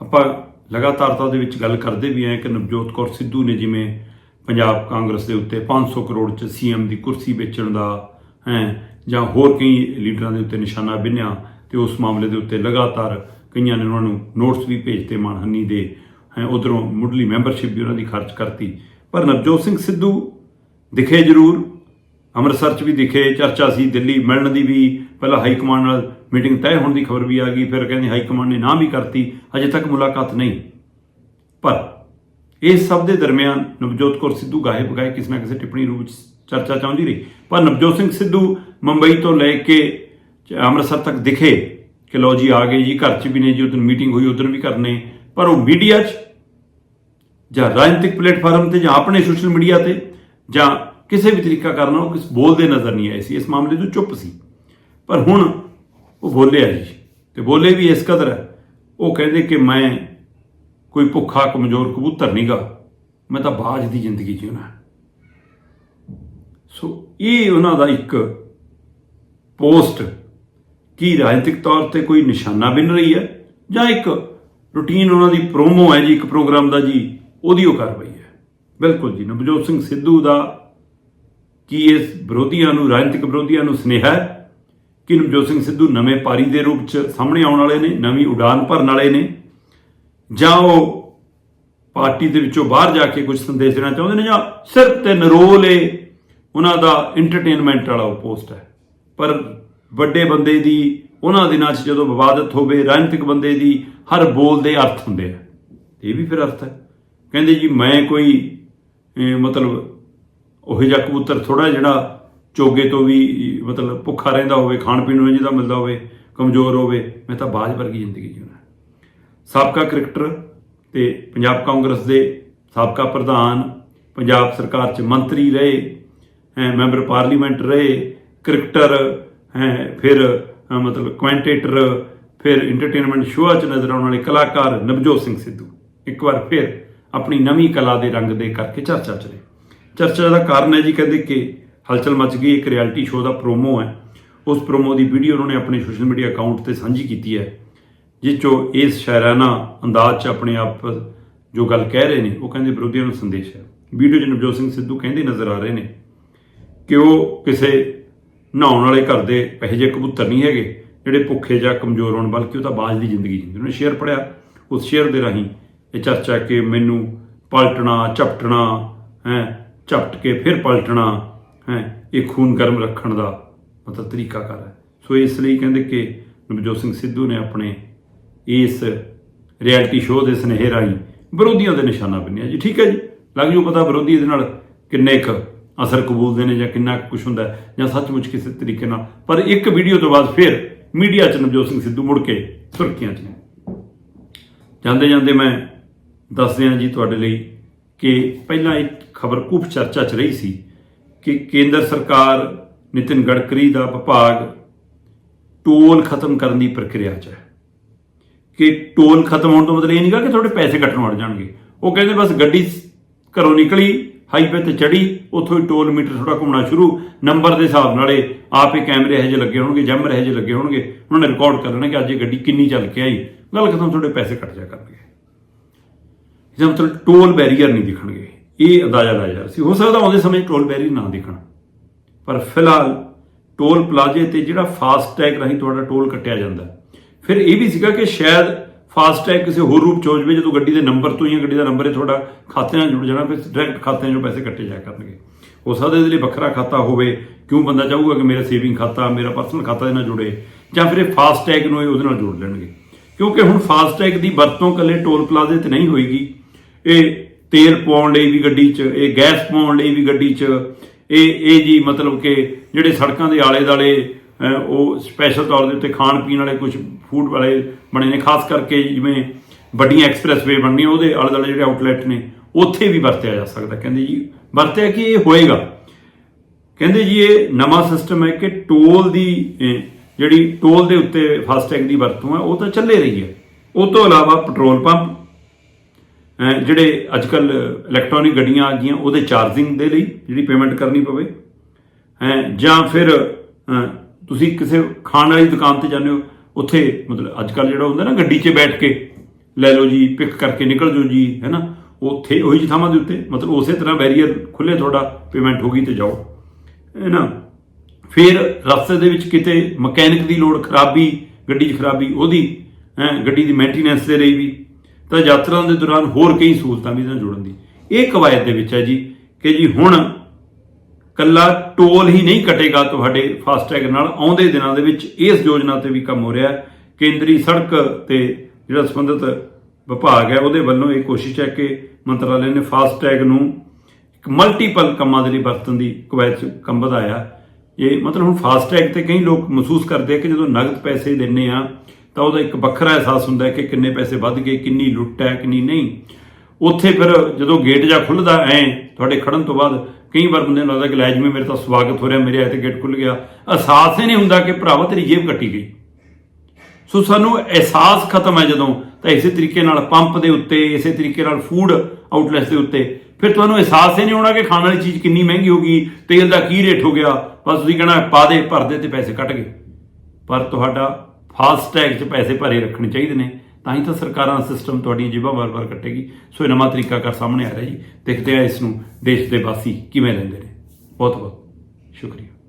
ਆਪਾਂ ਲਗਾਤਾਰਤਾ ਦੇ ਵਿੱਚ ਗੱਲ ਕਰਦੇ ਵੀ ਆਏ ਕਿ ਨਵਜੋਤ ਕੌਰ ਸਿੱਧੂ ਨੇ ਜਿਵੇਂ ਪੰਜਾਬ ਕਾਂਗਰਸ ਦੇ ਉੱਤੇ 500 ਕਰੋੜ 'ਚ ਸੀਐਮ ਦੀ ਕੁਰਸੀ ਵੇਚਣ ਦਾ, ਹੈ, ਜਾਂ ਹੋਰ ਕਈ ਲੀਡਰਾਂ ਦੇ ਉੱਤੇ ਨਿਸ਼ਾਨਾ ਬਿੰਨਿਆ ਤੇ ਉਸ ਮਾਮਲੇ ਦੇ ਉੱਤੇ ਲਗਾਤਾਰ ਕਈਆਂ ਨੇ ਉਹਨਾਂ ਨੂੰ ਨੋਟਸ ਵੀ ਭੇਜਤੇ ਮਾਨਹਾਨੀ ਦੇ, ਹੈ, ਉਧਰੋਂ ਮੁੱਢਲੀ ਮੈਂਬਰਸ਼ਿਪ ਵੀ ਉਹਨਾਂ ਦੀ ਖਰਚ ਕਰਤੀ। ਪਰ ਨਵਜੋਤ ਸਿੰਘ ਸਿੱਧੂ ਦਿਖੇ ਜ਼ਰੂਰ, ਅੰਮ੍ਰਿਤਸਰ 'ਚ ਵੀ ਦਿਖੇ, ਚਰਚਾ ਸੀ, ਦਿੱਲੀ ਮਿਲਣ ਦੀ ਵੀ, ਪਹਿਲਾਂ ਹਾਈ ਕਮਾਂਡ ਨਾਲ ਮੀਟਿੰਗ ਤੈਅ ਹੋਣ ਦੀ ਖਬਰ ਵੀ ਆ ਗਈ, ਫਿਰ ਕਹਿੰਦੇ ਹਾਈ ਕਮਾਂਡ ਨੇ ਨਾ ਵੀ ਕਰਤੀ, ਅਜੇ ਤੱਕ ਮੁਲਾਕਾਤ ਨਹੀਂ। ਪਰ ਇਸ ਸਭ ਦੇ ਦਰਮਿਆਨ ਨਵਜੋਤ ਕੌਰ ਸਿੱਧੂ ਗਾਹੇ ਬਗਾਏ ਕਿਸੇ ਨਾ ਕਿਸੇ ਟਿੱਪਣੀ ਰੂਪ ਵਿੱਚ ਚਰਚਾ ਚਾਹੁੰਦੀ ਰਹੀ। ਪਰ ਨਵਜੋਤ ਸਿੰਘ ਸਿੱਧੂ ਮੁੰਬਈ ਤੋਂ ਲੈ ਕੇ ਅੰਮ੍ਰਿਤਸਰ ਤੱਕ ਦਿਖੇ ਕਿ ਲੋ ਜੀ ਆ ਗਏ ਜੀ, ਘਰ 'ਚ ਵੀ ਨੇ ਜੀ ਉਦੋਂ ਮੀਟਿੰਗ ਹੋਈ ਉਦੋਂ ਵੀ ਕਰਨੇ। ਪਰ ਉਹ ਮੀਡੀਆ 'ਚ ਜਾਂ ਰਾਜਨੀਤਿਕ ਪਲੇਟਫਾਰਮ ਤੇ ਜਾਂ ਆਪਣੇ ਸੋਸ਼ਲ ਮੀਡੀਆ ਤੇ ਜਾਂ ਕਿਸੇ ਵੀ ਤਰੀਕਾ ਕਰਨਾ ਉਹ ਕਿਸ ਬੋਲਦੇ ਨਜ਼ਰ ਨਹੀਂ ਆਏ ਸੀ। ਇਸ ਮਾਮਲੇ ਤੋਂ ਚੁੱਪ ਸੀ। ਪਰ ਹੁਣ ਉਹ ਬੋਲਿਆ ਜੀ ਤੇ ਬੋਲੇ ਵੀ ਇਸ ਕਦਰ ਹੈ। ਉਹ ਕਹਿੰਦੇ ਕਿ ਮੈਂ ਕੋਈ ਭੁੱਖਾ ਕਮਜ਼ੋਰ ਕਬੂਤਰ ਨਹੀਂਗਾ ਮੈਂ ਤਾਂ ਬਾਜ ਦੀ ਜ਼ਿੰਦਗੀ ਜਿਉਣਾ ਸੋ ਇਹ ਉਹਨਾਂ ਦਾ ਇੱਕ ਪੋਸਟ ਕੀ ਰਾਜਨੀਤਿਕ ਤੌਰ ਤੇ ਕੋਈ ਨਿਸ਼ਾਨਾ ਬਣ ਰਹੀ ਹੈ ਜਾਂ ਇੱਕ ਰੁਟੀਨ ਉਹਨਾਂ ਦੀ ਪ੍ਰੋਮੋ ਹੈ ਜੀ, ਇੱਕ ਪ੍ਰੋਗਰਾਮ ਦਾ ਜੀ, ਉਹਦੀ ਉਹ ਕਾਰਵਾਈ ਹੈ। ਬਿਲਕੁਲ ਜੀ, ਨਵਜੋਤ ਸਿੰਘ ਸਿੱਧੂ ਦਾ ਕੀ ਇਸ ਵਿਰੋਧੀਆਂ ਨੂੰ, ਰਾਜਨੀਤਿਕ ਵਿਰੋਧੀਆਂ ਨੂੰ ਸੁਨੇਹਾ ਹੈ ਕਿ ਨਵਜੋਤ ਸਿੰਘ ਸਿੱਧੂ ਨਵੇਂ ਪਾਰੀ ਦੇ ਰੂਪ 'ਚ ਸਾਹਮਣੇ ਆਉਣ ਵਾਲੇ ਨੇ, ਨਵੀਂ ਉਡਾਨ ਭਰਨ ਵਾਲੇ ਨੇ? ਜਾਂ ਉਹ ਪਾਰਟੀ ਦੇ ਵਿੱਚੋਂ ਬਾਹਰ ਜਾ ਕੇ ਕੁਝ ਸੰਦੇਸ਼ ਦੇਣਾ ਚਾਹੁੰਦੇ ਨੇ ਜਾਂ ਸਿਰਫ ਤੇ ਨਰੋਲ ਇਹ ਉਹਨਾਂ ਦਾ ਐਂਟਰਟੇਨਮੈਂਟ ਵਾਲਾ ਉਹ ਪੋਸਟ ਹੈ। ਪਰ ਵੱਡੇ ਬੰਦੇ ਦੀ ਉਹਨਾਂ ਦਿਨਾਂ 'ਚ ਜਦੋਂ ਵਿਵਾਦਤ ਹੋਵੇ ਰਾਜਨੀਤਿਕ ਬੰਦੇ ਦੀ ਹਰ ਬੋਲ ਦੇ ਅਰਥ ਹੁੰਦੇ ਆ। ਇਹ ਵੀ ਫਿਰ ਅਰਥ ਹੈ। ਕਹਿੰਦੇ ਜੀ, ਮੈਂ ਕੋਈ ਮਤਲਬ ਉਹ ਜਿਹਾ ਕਬੂਤਰ ਥੋੜਾ ਜਿਹੜਾ ਚੋਗੇ ਤੋਂ ਵੀ, ਮਤਲਬ ਭੁੱਖਾ ਰਹਿੰਦਾ ਹੋਵੇ, ਖਾਣ ਪੀਣ ਨੂੰ ਜਿਹਦਾ ਮਿਲਦਾ ਹੋਵੇ, ਕਮਜ਼ੋਰ ਹੋਵੇ, ਮੈਂ ਤਾਂ ਬਾਜ ਵਰਗੀ ਜ਼ਿੰਦਗੀ ਜਿਉਣਾ। ਸਾਬਕਾ ਕ੍ਰਿਕਟਰ ਤੇ ਪੰਜਾਬ ਕਾਂਗਰਸ ਦੇ ਸਾਬਕਾ ਪ੍ਰਧਾਨ, ਪੰਜਾਬ ਸਰਕਾਰ 'ਚ ਮੰਤਰੀ ਰਹੇ, ਹੈ, ਮੈਂਬਰ ਪਾਰਲੀਮੈਂਟ ਰਹੇ, ਕ੍ਰਿਕਟਰ, ਹੈ, ਫਿਰ ਮਤਲਬ ਕਮੈਂਟੇਟਰ, ਫਿਰ ਐਂਟਰਟੇਨਮੈਂਟ ਸ਼ੋਅ 'ਚ ਨਜ਼ਰ ਆਉਣ ਵਾਲੇ ਕਲਾਕਾਰ ਨਵਜੋਤ ਸਿੰਘ ਸਿੱਧੂ। ਇੱਕ ਵਾਰ ਫਿਰ ਆਪਣੀ ਨਵੀਂ ਕਲਾ ਦੇ ਰੰਗ ਦੇ ਕਰਕੇ ਚਰਚਾ 'ਚ ਰਹੇ। ਚਰਚਾ ਦਾ ਕਾਰਨ ਹੈ ਜੀ ਕਹਿੰਦੇ ਕਿ ਹਲਚਲ ਮਚ ਗਈ, ਇੱਕ ਰਿਐਲਿਟੀ ਸ਼ੋਅ ਦਾ ਪ੍ਰੋਮੋ ਹੈ। ਉਸ ਪ੍ਰੋਮੋ ਦੀ ਵੀਡੀਓ ਉਹਨਾਂ ਨੇ ਆਪਣੇ ਸੋਸ਼ਲ ਮੀਡੀਆ ਅਕਾਊਂਟ ਤੇ ਸਾਂਝੀ ਕੀਤੀ ਹੈ। ਜਿਸ 'ਚੋਂ ਇਸ ਸ਼ਾਇਰਾਨਾ ਅੰਦਾਜ਼ 'ਚ ਆਪਣੇ ਆਪ ਜੋ ਗੱਲ ਕਹਿ ਰਹੇ ਨੇ, ਉਹ ਕਹਿੰਦੇ ਵਿਰੋਧੀਆਂ ਨੂੰ ਸੰਦੇਸ਼ ਹੈ। ਵੀਡੀਓ 'ਚ ਨਵਜੋਤ ਸਿੰਘ ਸਿੱਧੂ ਕਹਿੰਦੇ ਨਜ਼ਰ ਆ ਰਹੇ ਨੇ ਕਿ ਉਹ ਕਿਸੇ ਨਹਾਉਣ ਵਾਲੇ ਘਰ ਦੇ ਪਹਿ ਜਿਹੇ ਕਬੂਤਰ ਨਹੀਂ ਹੈਗੇ, ਜਿਹੜੇ ਭੁੱਖੇ ਜਾਂ ਕਮਜ਼ੋਰ ਹੋਣ, ਬਲਕਿ ਉਹ ਤਾਂ ਬਾਜ ਦੀ ਜ਼ਿੰਦਗੀ ਜਿੰਦੇ ਉਹਨੇ ਸ਼ੇਅਰ ਪੜਿਆ ਉਸ ਸ਼ੇਅਰ ਦੇ ਰਾਹੀਂ ਇਹ ਚਰਚਾ ਕਿ ਮੈਨੂੰ ਪਲਟਣਾ, ਝਪਟਣਾ, ਹੈ, ਝਪਟ ਕੇ ਫਿਰ ਪਲਟਣਾ, ਹੈ, ਇਹ ਖੂਨ ਗਰਮ ਰੱਖਣ ਦਾ ਮਤਲਬ ਤਰੀਕਾ ਕਰ ਹੈ। ਸੋ ਇਸ ਲਈ ਕਹਿੰਦੇ ਕਿ ਨਵਜੋਤ ਸਿੰਘ ਸਿੱਧੂ ਨੇ ਆਪਣੇ ਇਸ ਰਿਐਲਿਟੀ ਸ਼ੋਅ ਦੇ ਸੁਨੇਹੇ ਰਾਹੀਂ ਵਿਰੋਧੀਆਂ ਦੇ ਨਿਸ਼ਾਨਾ ਬੰਨਿਆ ਜੀ। ਠੀਕ ਹੈ ਜੀ? ਲੱਗ ਜੂ ਪਤਾ ਵਿਰੋਧੀ ਇਹਦੇ ਨਾਲ ਕਿੰਨੇ ਕੁ ਅਸਰ ਕਬੂਲਦੇ ਨੇ ਜਾਂ ਕਿੰਨਾ ਕੁਝ ਹੁੰਦਾ ਜਾਂ ਸੱਚਮੁੱਚ ਕਿਸੇ ਤਰੀਕੇ ਨਾਲ। ਪਰ ਇੱਕ ਵੀਡੀਓ ਤੋਂ ਬਾਅਦ ਫਿਰ ਮੀਡੀਆ 'ਚ ਨਵਜੋਤ ਸਿੰਘ ਸਿੱਧੂ ਮੁੜ ਕੇ ਸੁਰਖੀਆਂ 'ਚ ਨੇ। ਜਾਂਦੇ ਜਾਂਦੇ ਮੈਂ ਦੱਸ ਦਿਆਂ ਜੀ ਤੁਹਾਡੇ ਲਈ ਕਿ ਪਹਿਲਾਂ ਇੱਕ ਖਬਰ ਖੂਬ ਚਰਚਾ 'ਚ ਰਹੀ ਸੀ ਕਿ ਕੇਂਦਰ ਸਰਕਾਰ ਨਿਤਿਨ ਗਡਕਰੀ ਦਾ ਵਿਭਾਗ ਟੋਲ ਖਤਮ ਕਰਨ ਦੀ ਪ੍ਰਕਿਰਿਆ 'ਚ ਹੈ। ਕਿ ਟੋਲ ਖਤਮ ਹੋਣ ਤੋਂ ਮਤਲਬ ਇਹ ਨਹੀਂਗਾ ਕਿ ਤੁਹਾਡੇ ਪੈਸੇ ਕੱਟਣ ਵੜ ਜਾਣਗੇ। ਉਹ ਕਹਿੰਦੇ ਬਸ ਗੱਡੀ ਘਰੋਂ ਨਿਕਲੀ ਹਾਈਵੇ ਤੇ ਚੜੀ, ਉੱਥੋਂ ਹੀ ਟੋਲ ਮੀਟਰ ਥੋੜਾ ਘੁੰਮਣਾ ਸ਼ੁਰੂ। ਨੰਬਰ ਦੇ ਹਿਸਾਬ ਨਾਲੇ ਆਪੇ ਕੈਮਰੇ ਇਹੋ ਜਿਹੇ ਲੱਗੇ ਹੋਣਗੇ ਜੰਮਰ ਇਹੋ ਜਿਹੇ ਲੱਗੇ ਹੋਣਗੇ। ਉਹਨਾਂ ਨੇ ਰਿਕਾਰਡ ਕਰ ਲੈਣਾ ਕਿ ਅੱਜ ਇਹ ਗੱਡੀ ਕਿੰਨੀ ਚੱਲ ਕੇ ਆਈ। ਗੱਲ ਖਤਮ, ਤੁਹਾਡੇ ਪੈਸੇ ਕੱਟ ਜਾ ਕਰਨਗੇ। ਇਹਦਾ ਮਤਲਬ ਟੋਲ ਬੈਰੀਅਰ ਨਹੀਂ ਦਿਖਣਗੇ। ਇਹ ਅੰਦਾਜ਼ਾ ਲਾਇਆ ਜਾ ਰਿਹਾ ਸੀ। ਹੋ ਸਕਦਾ ਆਉਂਦੇ ਸਮੇਂ ਟੋਲ ਬੈਰੀਅਰ ਨਾ ਦਿਖਣ। ਪਰ ਫਿਲਹਾਲ ਟੋਲ ਪਲਾਜ਼ੇ ਤੇ ਜਿਹੜਾ ਫਾਸਟ ਟੈਗ ਰਾਹੀਂ ਤੁਹਾਡਾ ਟੋਲ ਕੱਟਿਆ ਜਾਂਦਾ। ਫਿਰ ਇਹ ਵੀ ਸੀਗਾ ਕਿ ਸ਼ਾਇਦ ਫਾਸਟੈਗ ਕਿਸੇ ਹੋਰ ਰੂਪ ਚ ਹੋ ਜਾਵੇ, ਜਦੋਂ ਗੱਡੀ ਦੇ ਨੰਬਰ ਤੋਂ ਹੀ ਗੱਡੀ ਦਾ ਨੰਬਰ ਹੈ ਤੁਹਾਡਾ, ਖਾਤੇ ਨਾਲ ਜੁੜ ਜਾਣਾ, ਫਿਰ ਡਾਇਰੈਕਟ ਖਾਤਿਆਂ 'ਚੋਂ ਪੈਸੇ ਕੱਟੇ ਜਾਇਆ ਕਰਨਗੇ। ਹੋ ਸਕਦਾ ਇਹਦੇ ਲਈ ਵੱਖਰਾ ਖਾਤਾ ਹੋਵੇ, ਕਿਉਂ ਬੰਦਾ ਚਾਹੂਗਾ ਕਿ ਮੇਰਾ ਸੇਵਿੰਗ ਖਾਤਾ, ਮੇਰਾ ਪਰਸਨਲ ਖਾਤਾ ਇਹਦੇ ਨਾਲ ਜੁੜੇ, ਜਾਂ ਫਿਰ ਇਹ ਫਾਸਟੈਗ ਨੂੰ ਇਹ ਉਹਦੇ ਨਾਲ ਜੋੜ ਲੈਣਗੇ। ਕਿਉਂਕਿ ਹੁਣ ਫਾਸਟੈਗ ਦੀ ਵਰਤੋਂ ਕੱਲੇ ਟੋਲ ਪਲਾਜ਼ੇ ਤੇ ਨਹੀਂ ਹੋਏਗੀ। ਇਹ ਤੇਲ ਪਾਉਣ ਲਈ ਵੀ ਗੱਡੀ 'ਚ, ਇਹ ਗੈਸ ਪਾਉਣ ਲਈ ਵੀ ਗੱਡੀ 'ਚ, ਇਹ ਇਹ ਜੀ ਮਤਲਬ ਕਿ ਜਿਹੜੇ ਸੜਕਾਂ ਦੇ ਆਲੇ ਦਾਲੇ ਉਹ ਸਪੈਸ਼ਲ ਤੌਰ ਦੇ ਉੱਤੇ ਖਾਣ ਪੀਣ ਵਾਲੇ ਕੁਝ ਫੂਡ ਵਾਲੇ ਬਣੇ ਨੇ, ਖਾਸ ਕਰਕੇ ਜਿਵੇਂ ਵੱਡੀਆਂ ਐਕਸਪ੍ਰੈਸਵੇ ਬਣਨੀਆਂ, ਉਹਦੇ ਆਲੇ ਦੁਆਲੇ ਜਿਹੜੇ ਆਊਟਲੈਟ ਨੇ, ਉੱਥੇ ਵੀ ਵਰਤਿਆ ਜਾ ਸਕਦਾ। ਕਹਿੰਦੇ ਜੀ, ਵਰਤਿਆ ਕਿ ਇਹ ਹੋਏਗਾ? ਕਹਿੰਦੇ ਜੀ, ਇਹ ਨਵਾਂ ਸਿਸਟਮ ਹੈ ਕਿ ਟੋਲ ਦੀ ਜਿਹੜੀ ਟੋਲ ਦੇ ਉੱਤੇ ਫਾਸਟੈਗ ਦੀ ਵਰਤੋਂ ਹੈ, ਉਹ ਤਾਂ ਚੱਲੇ ਰਹੀ ਹੈ। ਉਹ ਤੋਂ ਇਲਾਵਾ ਪੈਟਰੋਲ ਪੰਪ ਅਹ, ਜਿਹੜੇ ਅੱਜਕੱਲ ਇਲੈਕਟ੍ਰੋਨਿਕ ਗੱਡੀਆਂ ਆ ਗਈਆਂ ਉਹਦੇ ਚਾਰਜਿੰਗ ਦੇ ਲਈ ਜਿਹੜੀ ਪੇਮੈਂਟ ਕਰਨੀ ਪਵੇ। ਹੈ ਜਾਂ ਫਿਰ ਤੁਸੀਂ ਕਿਸੇ ਖਾਣ ਵਾਲੀ ਦੁਕਾਨ ਤੇ ਜਾਂਦੇ ਹੋ, ਉੱਥੇ ਮਤਲਬ ਅੱਜ ਅੱਜਕੱਲ ਜਿਹੜਾ ਹੁੰਦਾ ਨਾ ਗੱਡੀ 'ਚ ਬੈਠ ਕੇ, ਲੈ ਲਓ ਜੀ ਪਿਕ ਕਰਕੇ ਨਿਕਲ ਜਾਓ ਜੀ, ਹੈ ਨਾ? ਉੱਥੇ ਉਹੀ ਜਿਹੀ ਥਾਵਾਂ ਦੇ ਉੱਤੇ, ਮਤਲਬ ਉਸੇ ਤਰ੍ਹਾਂ ਬੈਰੀਅਰ ਖੁੱਲੇ ਤੁਹਾਡਾ ਪੇਮੈਂਟ ਹੋ ਗਈ ਤੇ ਜਾਓ, ਹੈ ਨਾ? ਫਿਰ ਰਸਤੇ ਦੇ ਵਿੱਚ ਕਿਤੇ ਮਕੈਨਿਕ ਦੀ ਲੋੜ ਖਰਾਬੀ, ਗੱਡੀ 'ਚ ਖਰਾਬੀ, ਉਹਦੀ, ਹੈਂ, ਗੱਡੀ ਦੀ ਮੇਨਟੇਨੈਂਸ ਦੇ ਲਈ ਵੀ, ਤਾਂ ਯਾਤਰਾ ਦੇ ਦੌਰਾਨ ਹੋਰ ਕਈ ਸਹੂਲਤਾਂ ਵੀ ਇਹਨਾਂ ਜੋੜਨ ਦੀ। ਇਹ ਕਵਾਇਦ ਦੇ ਵਿੱਚ ਹੈ ਜੀ, ਕਿ ਜੀ ਹੁਣ ਕੱਲਾ ਟੋਲ ਹੀ ਨਹੀਂ ਕਟੇਗਾ ਤੁਹਾਡੇ ਫਾਸਟੈਗ ਨਾਲ। ਆਉਂਦੇ ਦਿਨਾਂ ਦੇ ਵਿੱਚ ਇਸ ਯੋਜਨਾ ਤੇ ਵੀ ਕੰਮ ਹੋ ਰਿਹਾ ਹੈ। ਕੇਂਦਰੀ ਸੜਕ ਤੇ ਜਿਹੜਾ ਸੰਬੰਧਿਤ ਵਿਭਾਗ ਹੈ, ਉਹਦੇ ਵੱਲੋਂ ਇਹ ਕੋਸ਼ਿਸ਼ ਹੈ ਕਿ ਮੰਤਰਾਲੇ ਨੇ ਫਾਸਟੈਗ ਨੂੰ ਇੱਕ ਮਲਟੀਪਲ ਕੰਮਾਂ ਦੇ ਲਈ ਵਰਤਣ ਦੀ ਕਵਾਇਦ 'ਚ ਕੰਮ ਵਧਾਇਆ। ਇਹ ਮਤਲਬ ਹੁਣ ਫਾਸਟੈਗ ਤੇ ਕਈ ਲੋਕ ਮਹਿਸੂਸ ਕਰਦੇ ਆ ਕਿ ਜਦੋਂ ਨਗਦ ਪੈਸੇ ਦਿੰਨੇ ਆ, ਤਾਂ ਉਹਦਾ ਇੱਕ ਵੱਖਰਾ ਅਹਿਸਾਸ ਹੁੰਦਾ ਹੈ ਕਿ ਕਿੰਨੇ ਪੈਸੇ ਵੱਧ ਗਏ, ਕਿੰਨੀ ਲੁੱਟ ਹੈ, ਕਿੰਨੀ ਨਹੀਂ। ਉੱਥੇ ਫਿਰ ਜਦੋਂ ਗੇਟ ਜਾ ਖੁੱਲਦਾ, ਐ ਤੁਹਾਡੇ ਖੜਨ ਤੋਂ ਬਾਅਦ ਕਈ ਵਾਰ ਬੰਦੇ ਨੂੰ ਲੱਗਦਾ ਕਿ ਲੈ ਜਿਵੇਂ ਮੇਰੇ ਤਾਂ ਸਵਾਗਤ ਹੋ ਰਿਹਾ, ਮੇਰੇ ਆਏ ਗੇਟ ਖੁੱਲ ਗਿਆ। ਅਹਿਸਾਸ ਹੀ ਨਹੀਂ ਹੁੰਦਾ ਕਿ ਭਰਾਵਾ ਤੇਰੀ ਜੇਬ ਕੱਟੀ ਗਈ। ਸੋ ਸਾਨੂੰ ਅਹਿਸਾਸ ਖਤਮ ਹੈ ਜਦੋਂ ਤਾਂ ਇਸੇ ਤਰੀਕੇ ਨਾਲ ਪੰਪ ਦੇ ਉੱਤੇ, ਇਸੇ ਤਰੀਕੇ ਨਾਲ ਫੂਡ ਆਊਟਲੈਟਸ ਦੇ ਉੱਤੇ ਫਿਰ ਤੁਹਾਨੂੰ ਅਹਿਸਾਸ ਹੀ ਨਹੀਂ ਹੋਣਾ ਕਿ ਖਾਣ ਵਾਲੀ ਚੀਜ਼ ਕਿੰਨੀ ਮਹਿੰਗੀ ਹੋ ਗਈ, ਤੇਲ ਦਾ ਕੀ ਰੇਟ ਹੋ ਗਿਆ। ਬਸ ਤੁਸੀਂ ਕਹਿਣਾ ਪਾ ਦੇ, ਭਰ ਦੇ ਤੇ ਪੈਸੇ ਕੱਟ ਗਏ। ਪਰ ਤੁਹਾਡਾ ਫਾਸਟੈਗ 'ਚ ਪੈਸੇ ਭਰੇ ਰੱਖਣੇ ਚਾਹੀਦੇ ਨੇ। ਤਾਂ ਹੀ ਤਾਂ ਸਰਕਾਰਾਂ ਸਿਸਟਮ ਤੁਹਾਡੀਆਂ ਜੇਬਾਂ ਵਾਰ-ਵਾਰ ਕੱਟੇਗੀ। ਸੋ ਇਹ ਨਵਾਂ ਤਰੀਕਾ ਕਰ ਸਾਹਮਣੇ ਆ ਰਿਹਾ ਜੀ। ਦੇਖਦੇ ਆ ਇਸ ਨੂੰ ਦੇਸ਼ ਦੇ ਵਾਸੀ ਕਿਵੇਂ ਲੈਂਦੇ ਨੇ। ਬਹੁਤ ਬਹੁਤ ਸ਼ੁਕਰੀਆ।